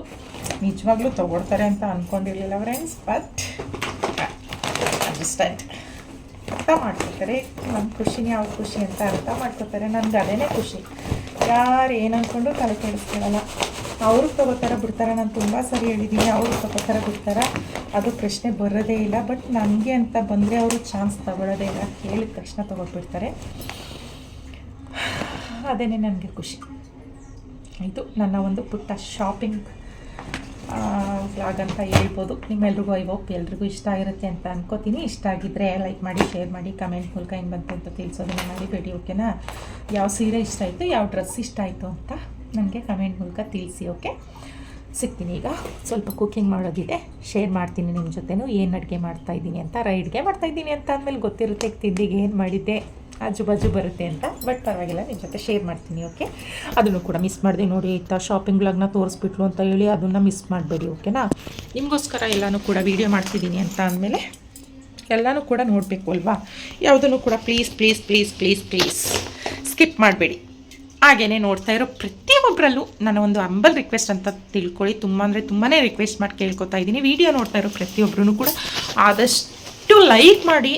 ನಿಜವಾಗ್ಲೂ ತೊಗೊಳ್ತಾರೆ ಅಂತ ಅಂದ್ಕೊಂಡಿರಲಿಲ್ಲ ಫ್ರೆಂಡ್ಸ್ ಬಟ್ ಅಂಡರ್ಸ್ಟ್ಯಾಂಡ್ ಅರ್ಥ ಮಾಡ್ಕೊತಾರೆ ನನ್ನ ಖುಷಿನೇ ಅವ್ರ ಖುಷಿ ಅಂತ ಅರ್ಥ ಮಾಡ್ಕೊತಾರೆ ನನಗೆ ಅದೇನೇ ಖುಷಿ. ಯಾರು ಏನು ಅಂದ್ಕೊಂಡು ತಲೆ ಕೆಡಿಸ್ಕೊಳ್ಳಲ್ಲ ಅವ್ರಿಗೆ ತಗೋತಾರೆ ಬಿಡ್ತಾರೆ, ನಾನು ತುಂಬ ಸರಿ ಹೇಳಿದ್ದೀನಿ ಅವರು ತಗೋತಾರೆ ಬಿಡ್ತಾರೆ. ಅದು ಪ್ರಶ್ನೆ ಬರೋದೇ ಇಲ್ಲ ಬಟ್ ನನಗೆ ಅಂತ ಬಂದರೆ ಅವರು ಚಾನ್ಸ್ ತಗೊಳ್ಳೋದೇ ಇಲ್ಲ. ಕೇಳಿದ ತಕ್ಷಣ ತೊಗೊಟ್ಬಿಡ್ತಾರೆ. ಅದೇನೇ ನನಗೆ ಖುಷಿ. ಇದು ನನ್ನ ಒಂದು ಪುಟ್ಟ ಶಾಪಿಂಗ್ ವ್ಲಾಗ್ ಅಂತ ಹೇಳ್ಬೋದು. ನಿಮ್ಮೆಲ್ರಿಗೂ ಐ ಹೋಪ್ ಎಲ್ರಿಗೂ ಇಷ್ಟ ಆಗಿರುತ್ತೆ ಅಂತ ಅನ್ಕೋತೀನಿ. ಇಷ್ಟ ಆಗಿದ್ದರೆ ಲೈಕ್ ಮಾಡಿ ಶೇರ್ ಮಾಡಿ ಕಮೆಂಟ್ ಮೂಲಕ ಏನು ಬಂತು ಅಂತ ತಿಳಿಸೋದನ್ನ ಬೇಡಿ ಓಕೆನಾ ಯಾವ ಸೀರೆ ಇಷ್ಟ ಆಯಿತು, ಯಾವ ಡ್ರೆಸ್ ಇಷ್ಟ ಆಯಿತು ಅಂತ ನನಗೆ ಕಮೆಂಟ್ ಮೂಲಕ ತಿಳಿಸಿ ಓಕೆ ಸಿಗ್ತೀನಿ ಈಗ. ಸ್ವಲ್ಪ ಕುಕ್ಕಿಂಗ್ ಮಾಡೋದಿದೆ. ಶೇರ್ ಮಾಡ್ತೀನಿ ನಿಮ್ಮ ಜೊತೆನೂ. ಏನು ಅಡುಗೆ ಮಾಡ್ತಾಯಿದ್ದೀನಿ ಅಂತ. ರೈಡ್ಗೆ ಮಾಡ್ತಾಯಿದ್ದೀನಿ ಅಂತ ಅಂದಮೇಲೆ ಗೊತ್ತಿರುತ್ತೆ, ತಿಂಡಿಗೆ ಏನು ಮಾಡಿದ್ದೆ ಆಜು ಬಾಜು ಬರುತ್ತೆ ಅಂತ. ಬಟ್ ಪರವಾಗಿಲ್ಲ ನಿಮ್ಮ ಜೊತೆ ಶೇರ್ ಮಾಡ್ತೀನಿ ಓಕೆ ಅದನ್ನು ಕೂಡ ಮಿಸ್ ಮಾಡಿದೆ ನೋಡಿ ಇತ್ತ ಶಾಪಿಂಗ್ ಬ್ಲಾಗ್ನ ತೋರಿಸ್ಬಿಟ್ಲು ಅಂತ ಹೇಳಿ ಅದನ್ನು ಮಿಸ್ ಮಾಡಬೇಡಿ ಓಕೆನಾ ನಿಮಗೋಸ್ಕರ ಎಲ್ಲನೂ ಕೂಡ ವೀಡಿಯೋ ಮಾಡ್ತಿದ್ದೀನಿ ಅಂತ ಅಂದಮೇಲೆ ಎಲ್ಲನೂ ಕೂಡ ನೋಡಬೇಕು ಅಲ್ವಾ? ಯಾವುದನ್ನು ಕೂಡ please please please please please skip ಮಾಡಬೇಡಿ. ಹಾಗೆಯೇ ನೋಡ್ತಾ ಇರೋ ಪ್ರತಿಯೊಬ್ಬರಲ್ಲೂ ನನ್ನ ಒಂದು ಅಂಬಲ್ ರಿಕ್ವೆಸ್ಟ್ ಅಂತ ತಿಳ್ಕೊಳ್ಳಿ. ತುಂಬ ಅಂದರೆ ತುಂಬಾ ರಿಕ್ವೆಸ್ಟ್ ಮಾಡಿ ಕೇಳ್ಕೊತಾ ಇದ್ದೀನಿ. ವಿಡಿಯೋ ನೋಡ್ತಾ ಇರೋ ಪ್ರತಿಯೊಬ್ಬರೂ ಕೂಡ ಆದಷ್ಟು ಲೈಕ್ ಮಾಡಿ,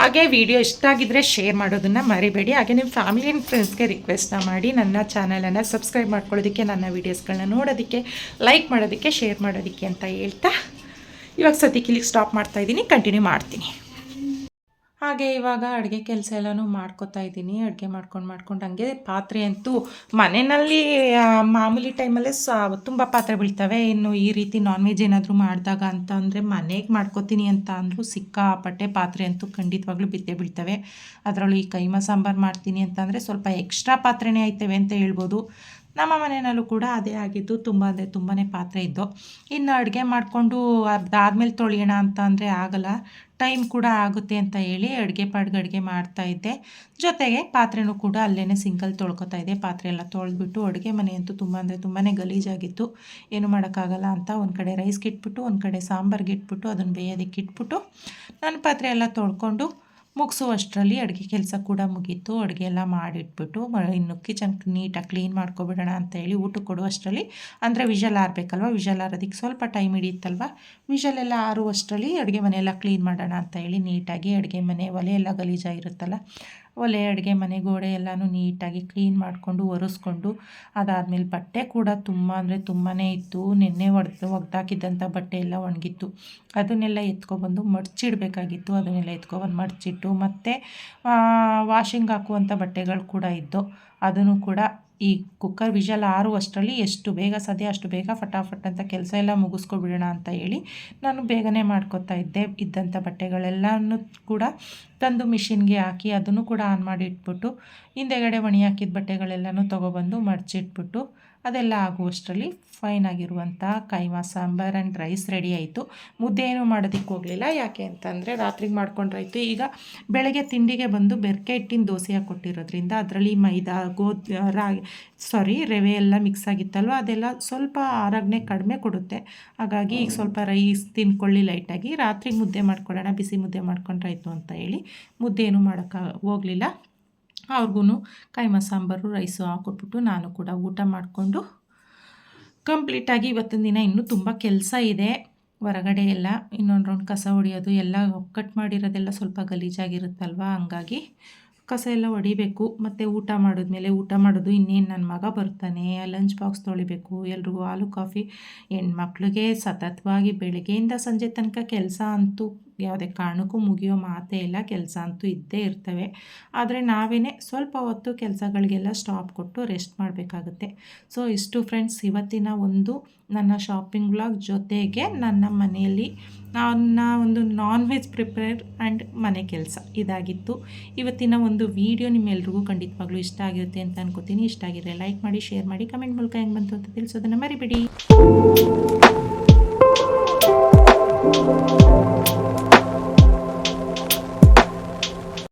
ಹಾಗೆ ವಿಡಿಯೋ ಇಷ್ಟ ಆಗಿದ್ದರೆ ಶೇರ್ ಮಾಡೋದನ್ನು ಮರಿಬೇಡಿ. ಹಾಗೆ ನಿಮ್ಮ ಫ್ಯಾಮಿಲಿ ಆ್ಯಂಡ್ ಫ್ರೆಂಡ್ಸ್ಗೆ ರಿಕ್ವೆಸ್ಟ್ನ ಮಾಡಿ, ನನ್ನ ಚಾನಲನ್ನು ಸಬ್ಸ್ಕ್ರೈಬ್ ಮಾಡ್ಕೊಳ್ಳೋದಕ್ಕೆ, ನನ್ನ ವೀಡಿಯೋಸ್ಗಳನ್ನ ನೋಡೋದಕ್ಕೆ ಲೈಕ್ ಮಾಡೋದಕ್ಕೆ ಶೇರ್ ಮಾಡೋದಕ್ಕೆ ಅಂತ ಹೇಳ್ತಾ ಇವಾಗ ಸದ್ಯಕ್ಕೆ ಇಲ್ಲಿಗೆ ಸ್ಟಾಪ್ ಮಾಡ್ತಾ ಇದ್ದೀನಿ. ಕಂಟಿನ್ಯೂ ಮಾಡ್ತೀನಿ. ಹಾಗೆ ಇವಾಗ ಅಡುಗೆ ಕೆಲಸ ಎಲ್ಲನೂ ಮಾಡ್ಕೊತಾ ಇದ್ದೀನಿ, ಅಡುಗೆ ಮಾಡ್ಕೊಂಡು ಮಾಡ್ಕೊಂಡು ಹಂಗೆ ಪಾತ್ರೆ ಅಂತೂ ಮನೆಯಲ್ಲಿ ಮಾಮೂಲಿ ಟೈಮಲ್ಲೇ ಸ, ತುಂಬ ಪಾತ್ರೆ ಬೀಳ್ತವೆ. ಇನ್ನು ಈ ರೀತಿ ನಾನ್ ವೆಜ್ ಏನಾದರೂ ಮಾಡಿದಾಗ ಅಂತ ಅಂದರೆ ಮನೆಗೆ ಮಾಡ್ಕೊತೀನಿ ಅಂತ ಅಂದರೂ ಸಿಕ್ಕಾಪಟ್ಟೆ ಪಾತ್ರೆ ಅಂತೂ ಖಂಡಿತವಾಗ್ಲೂ ಬಿದ್ದೇ ಬೀಳ್ತವೆ. ಅದರಲ್ಲೂ ಈ ಕೈಮ ಸಾಂಬಾರು ಮಾಡ್ತೀನಿ ಅಂತಂದರೆ ಸ್ವಲ್ಪ ಎಕ್ಸ್ಟ್ರಾ ಪಾತ್ರೆನೇ ಆಯ್ತವೆ ಅಂತ ಹೇಳ್ಬೋದು. ನಮ್ಮ ಮನೆಯಲ್ಲೂ ಕೂಡ ಅದೇ ಆಗಿದ್ದು, ತುಂಬ ಅಂದರೆ ತುಂಬಾ ಪಾತ್ರೆ ಇದ್ದು. ಇನ್ನು ಅಡುಗೆ ಮಾಡಿಕೊಂಡು ಅದಾದ್ಮೇಲೆ ತೊಳೆಯೋಣ ಅಂತ ಅಂದರೆ ಆಗಲ್ಲ. ಟೈಮ್ ಕೂಡ ಆಗುತ್ತೆ ಅಂತ ಹೇಳಿ ಅಡುಗೆ ಪಾಡ್ಗೆ ಅಡುಗೆ ಮಾಡ್ತಾಯಿದ್ದೆ ಜೊತೆಗೆ ಪಾತ್ರೆನೂ ಕೂಡ ಅಲ್ಲೇ ಸಿಂಕಲ್ಲಿ ತೊಳ್ಕೊತಾ ಇದ್ದೆ. ಪಾತ್ರೆ ಎಲ್ಲ ತೊಳೆದ್ಬಿಟ್ಟು ಅಡುಗೆ ಮನೆ ಅಂತೂ ತುಂಬ ಅಂದರೆ ತುಂಬಾ ಗಲೀಜಾಗಿತ್ತು. ಏನು ಮಾಡೋಕ್ಕಾಗಲ್ಲ ಅಂತ ಒಂದು ಕಡೆ ರೈಸ್ಗೆ ಇಟ್ಬಿಟ್ಟು, ಒಂದು ಕಡೆ ಸಾಂಬಾರ್ಗೆ ಇಟ್ಬಿಟ್ಟು, ಅದನ್ನು ಬೇಯೋದಕ್ಕೆ ಇಟ್ಬಿಟ್ಟು, ನಾನು ಪಾತ್ರೆ ಎಲ್ಲ ತೊಳ್ಕೊಂಡು ಮುಗಿಸುವಷ್ಟರಲ್ಲಿ ಅಡುಗೆ ಕೆಲಸ ಕೂಡ ಮುಗೀತು. ಅಡುಗೆ ಎಲ್ಲ ಮಾಡಿಟ್ಬಿಟ್ಟು ಇನ್ನು ಕಿಚನ್ ನೀಟಾಗಿ ಕ್ಲೀನ್ ಮಾಡ್ಕೊಬಿಡೋಣ ಅಂತ ಹೇಳಿ ಊಟ ಕೊಡುವಷ್ಟರಲ್ಲಿ ಅಂದರೆ ವಿಷಲ್ ಆರಬೇಕಲ್ವ? ವಿಷಲ್ ಆರೋದಕ್ಕೆ ಸ್ವಲ್ಪ ಟೈಮ್ ಹಿಡಿಯುತ್ತಲ್ವ ವಿಷಲ್ ಎಲ್ಲ ಆರುವಷ್ಟರಲ್ಲಿ ಅಡುಗೆ ಮನೆಯೆಲ್ಲ ಕ್ಲೀನ್ ಮಾಡೋಣ ಅಂತ ಹೇಳಿ ನೀಟಾಗಿ ಅಡುಗೆ ಮನೆ ಒಲೆ ಎಲ್ಲ ಗಲೀಜಾಗಿರುತ್ತಲ್ಲ ಒಲೆ, ಅಡುಗೆ, ಮನೆ, ಗೋಡೆ ಎಲ್ಲನೂ ನೀಟಾಗಿ ಕ್ಲೀನ್ ಮಾಡಿಕೊಂಡು ಒರೆಸ್ಕೊಂಡು ಅದಾದಮೇಲೆ ಬಟ್ಟೆ ಕೂಡ ತುಂಬ ಅಂದರೆ ತುಂಬಾ ಇತ್ತು. ನಿನ್ನೆ ಒಡೆದು ಒಗ್ದಾಕಿದ್ದಂಥ ಬಟ್ಟೆ ಎಲ್ಲ ಒಣಗಿತ್ತು. ಅದನ್ನೆಲ್ಲ ಎತ್ಕೊಬಂದು ಮಡ್ಚಿಡಬೇಕಾಗಿತ್ತು. ಅದನ್ನೆಲ್ಲ ಎತ್ಕೊಬಂದು ಮಡ್ಚಿಟ್ಟು ಮತ್ತು ವಾಷಿಂಗ್ ಹಾಕುವಂಥ ಬಟ್ಟೆಗಳು ಕೂಡ ಇದ್ದು ಅದನ್ನು ಕೂಡ ಈ ಕುಕ್ಕರ್ ವಿಷಲ್ ಆರುವಷ್ಟರಲ್ಲಿ ಎಷ್ಟು ಬೇಗ ಸದ್ಯ ಅಷ್ಟು ಬೇಗ ಫಟಾಫಟ್ ಅಂತ ಕೆಲಸ ಎಲ್ಲ ಮುಗಿಸ್ಕೊಬಿಡೋಣ ಅಂತ ಹೇಳಿ ನಾನು ಬೇಗನೆ ಮಾಡ್ಕೊತಾ ಇದ್ದೆ. ಇದ್ದಂಥ ಬಟ್ಟೆಗಳೆಲ್ಲನೂ ಕೂಡ ತಂದು ಮಿಷಿನ್ಗೆ ಹಾಕಿ ಅದನ್ನು ಕೂಡ ಆನ್ ಮಾಡಿ ಇಟ್ಬಿಟ್ಟು ಹಿಂದೆಗಡೆ ಒಣಿ ಹಾಕಿದ ಬಟ್ಟೆಗಳೆಲ್ಲನೂ ತೊಗೊಬಂದು ಮಡಚಿಟ್ಬಿಟ್ಟು ಅದೆಲ್ಲ ಆಗುವಷ್ಟರಲ್ಲಿ ಫೈನ್ ಆಗಿರುವಂಥ keema, sambar and rice ready ಆಯಿತು. ಮುದ್ದೆ ಏನು ಮಾಡೋದಕ್ಕೆ ಹೋಗಲಿಲ್ಲ. ಯಾಕೆ ಅಂತಂದರೆ ರಾತ್ರಿಗೆ ಮಾಡ್ಕೊಂಡ್ರಾಯ್ತು ಈಗ ಬೆಳಗ್ಗೆ ತಿಂಡಿಗೆ ಬಂದು ಬೆರಕೆ ಹಿಟ್ಟಿನ ದೋಸೆ ಹಾಕ್ಕೊಟ್ಟಿರೋದ್ರಿಂದ ಅದರಲ್ಲಿ ಮೈದಾ, ಗೋಧಿ ರಾಗಿ ಸಾರಿ ರವೆ ಎಲ್ಲ ಮಿಕ್ಸ್ ಆಗಿತ್ತಲ್ವ? ಅದೆಲ್ಲ ಸ್ವಲ್ಪ ಆರೋಗ್ಯ ಕಡಿಮೆ ಕೊಡುತ್ತೆ. ಹಾಗಾಗಿ ಈಗ ಸ್ವಲ್ಪ ರೈಸ್ ತಿನ್ಕೊಳ್ಳಿ ಲೈಟಾಗಿ ರಾತ್ರಿಗೆ ಮುದ್ದೆ ಮಾಡ್ಕೊಳ್ಳೋಣ, ಬಿಸಿ ಮುದ್ದೆ ಮಾಡ್ಕೊಂಡ್ರಾಯ್ತು ಅಂತ ಹೇಳಿ ಮುದ್ದೆ ಏನು ಮಾಡೋಕ್ಕೆ ಹೋಗಲಿಲ್ಲ. ಅವ್ರಿಗೂ ಕೈಮ ಸಾಂಬಾರು, ರೈಸು ಹಾಕ್ಕೊಟ್ಬಿಟ್ಟು ನಾನು ಕೂಡ ಊಟ ಮಾಡಿಕೊಂಡು ಕಂಪ್ಲೀಟಾಗಿ ಇವತ್ತಿನ ದಿನ ಇನ್ನೂ ತುಂಬ ಕೆಲಸ ಇದೆ. ಹೊರಗಡೆ ಎಲ್ಲ ಇನ್ನೊಂದು ರೌಂಡ್ ಕಸ ಹೊಡಿಯೋದು, ಎಲ್ಲ ಕಟ್ ಮಾಡಿರೋದೆಲ್ಲ ಸ್ವಲ್ಪ ಗಲೀಜಾಗಿರುತ್ತಲ್ವ? ಹಂಗಾಗಿ ಕಸ ಎಲ್ಲ ಹೊಡಿಬೇಕು ಮತ್ತು ಊಟ ಮಾಡಿದ್ಮೇಲೆ ಊಟ ಮಾಡೋದು ಇನ್ನೇನು ನನ್ನ ಮಗ ಬರ್ತಾನೆ ಲಂಚ್ ಬಾಕ್ಸ್ ತೊಳಿಬೇಕು, ಎಲ್ರಿಗೂ ಹಾಲು ಕಾಫಿ ಹೆಣ್ಮಕ್ಳಿಗೆ ಸತತವಾಗಿ ಬೆಳಗ್ಗೆಯಿಂದ ಸಂಜೆ ತನಕ ಕೆಲಸ ಅಂತೂ ಯಾವುದೇ ಕಾರಣಕ್ಕೂ ಮುಗಿಯೋ ಮಾತೇ ಇಲ್ಲ, ಕೆಲಸ ಅಂತೂ ಇದ್ದೇ ಇರ್ತವೆ. ಆದರೆ ನಾವೇ ಸ್ವಲ್ಪ ಹೊತ್ತು ಕೆಲಸಗಳಿಗೆಲ್ಲ ಸ್ಟಾಪ್ ಕೊಟ್ಟು ರೆಸ್ಟ್ ಮಾಡಬೇಕಾಗುತ್ತೆ. ಸೊ ಇಷ್ಟು ಫ್ರೆಂಡ್ಸ್ ಇವತ್ತಿನ ಒಂದು ನನ್ನ ಶಾಪಿಂಗ್ ಬ್ಲಾಗ್ ಜೊತೆಗೆ ನನ್ನ ಮನೆಯಲ್ಲಿ ನನ್ನ ಒಂದು ನಾನ್ ವೆಜ್ ಪ್ರಿಪೇರ್ ಆ್ಯಂಡ್ ಮನೆ ಕೆಲಸ ಇದಾಗಿತ್ತು. ಇವತ್ತಿನ ಒಂದು ವೀಡಿಯೋ ನಿಮ್ಮೆಲ್ರಿಗೂ ಖಂಡಿತವಾಗ್ಲೂ ಇಷ್ಟ ಆಗಿರುತ್ತೆ ಅಂತ ಅನ್ಕೋತೀನಿ. ಇಷ್ಟ ಆಗಿದ್ರೆ ಲೈಕ್ ಮಾಡಿ ಶೇರ್ ಮಾಡಿ ಕಮೆಂಟ್ ಮೂಲಕ ಹೆಂಗೆ ಬಂತು ಅಂತ ತಿಳಿಸೋದನ್ನು ಮರಿಬೇಡಿ.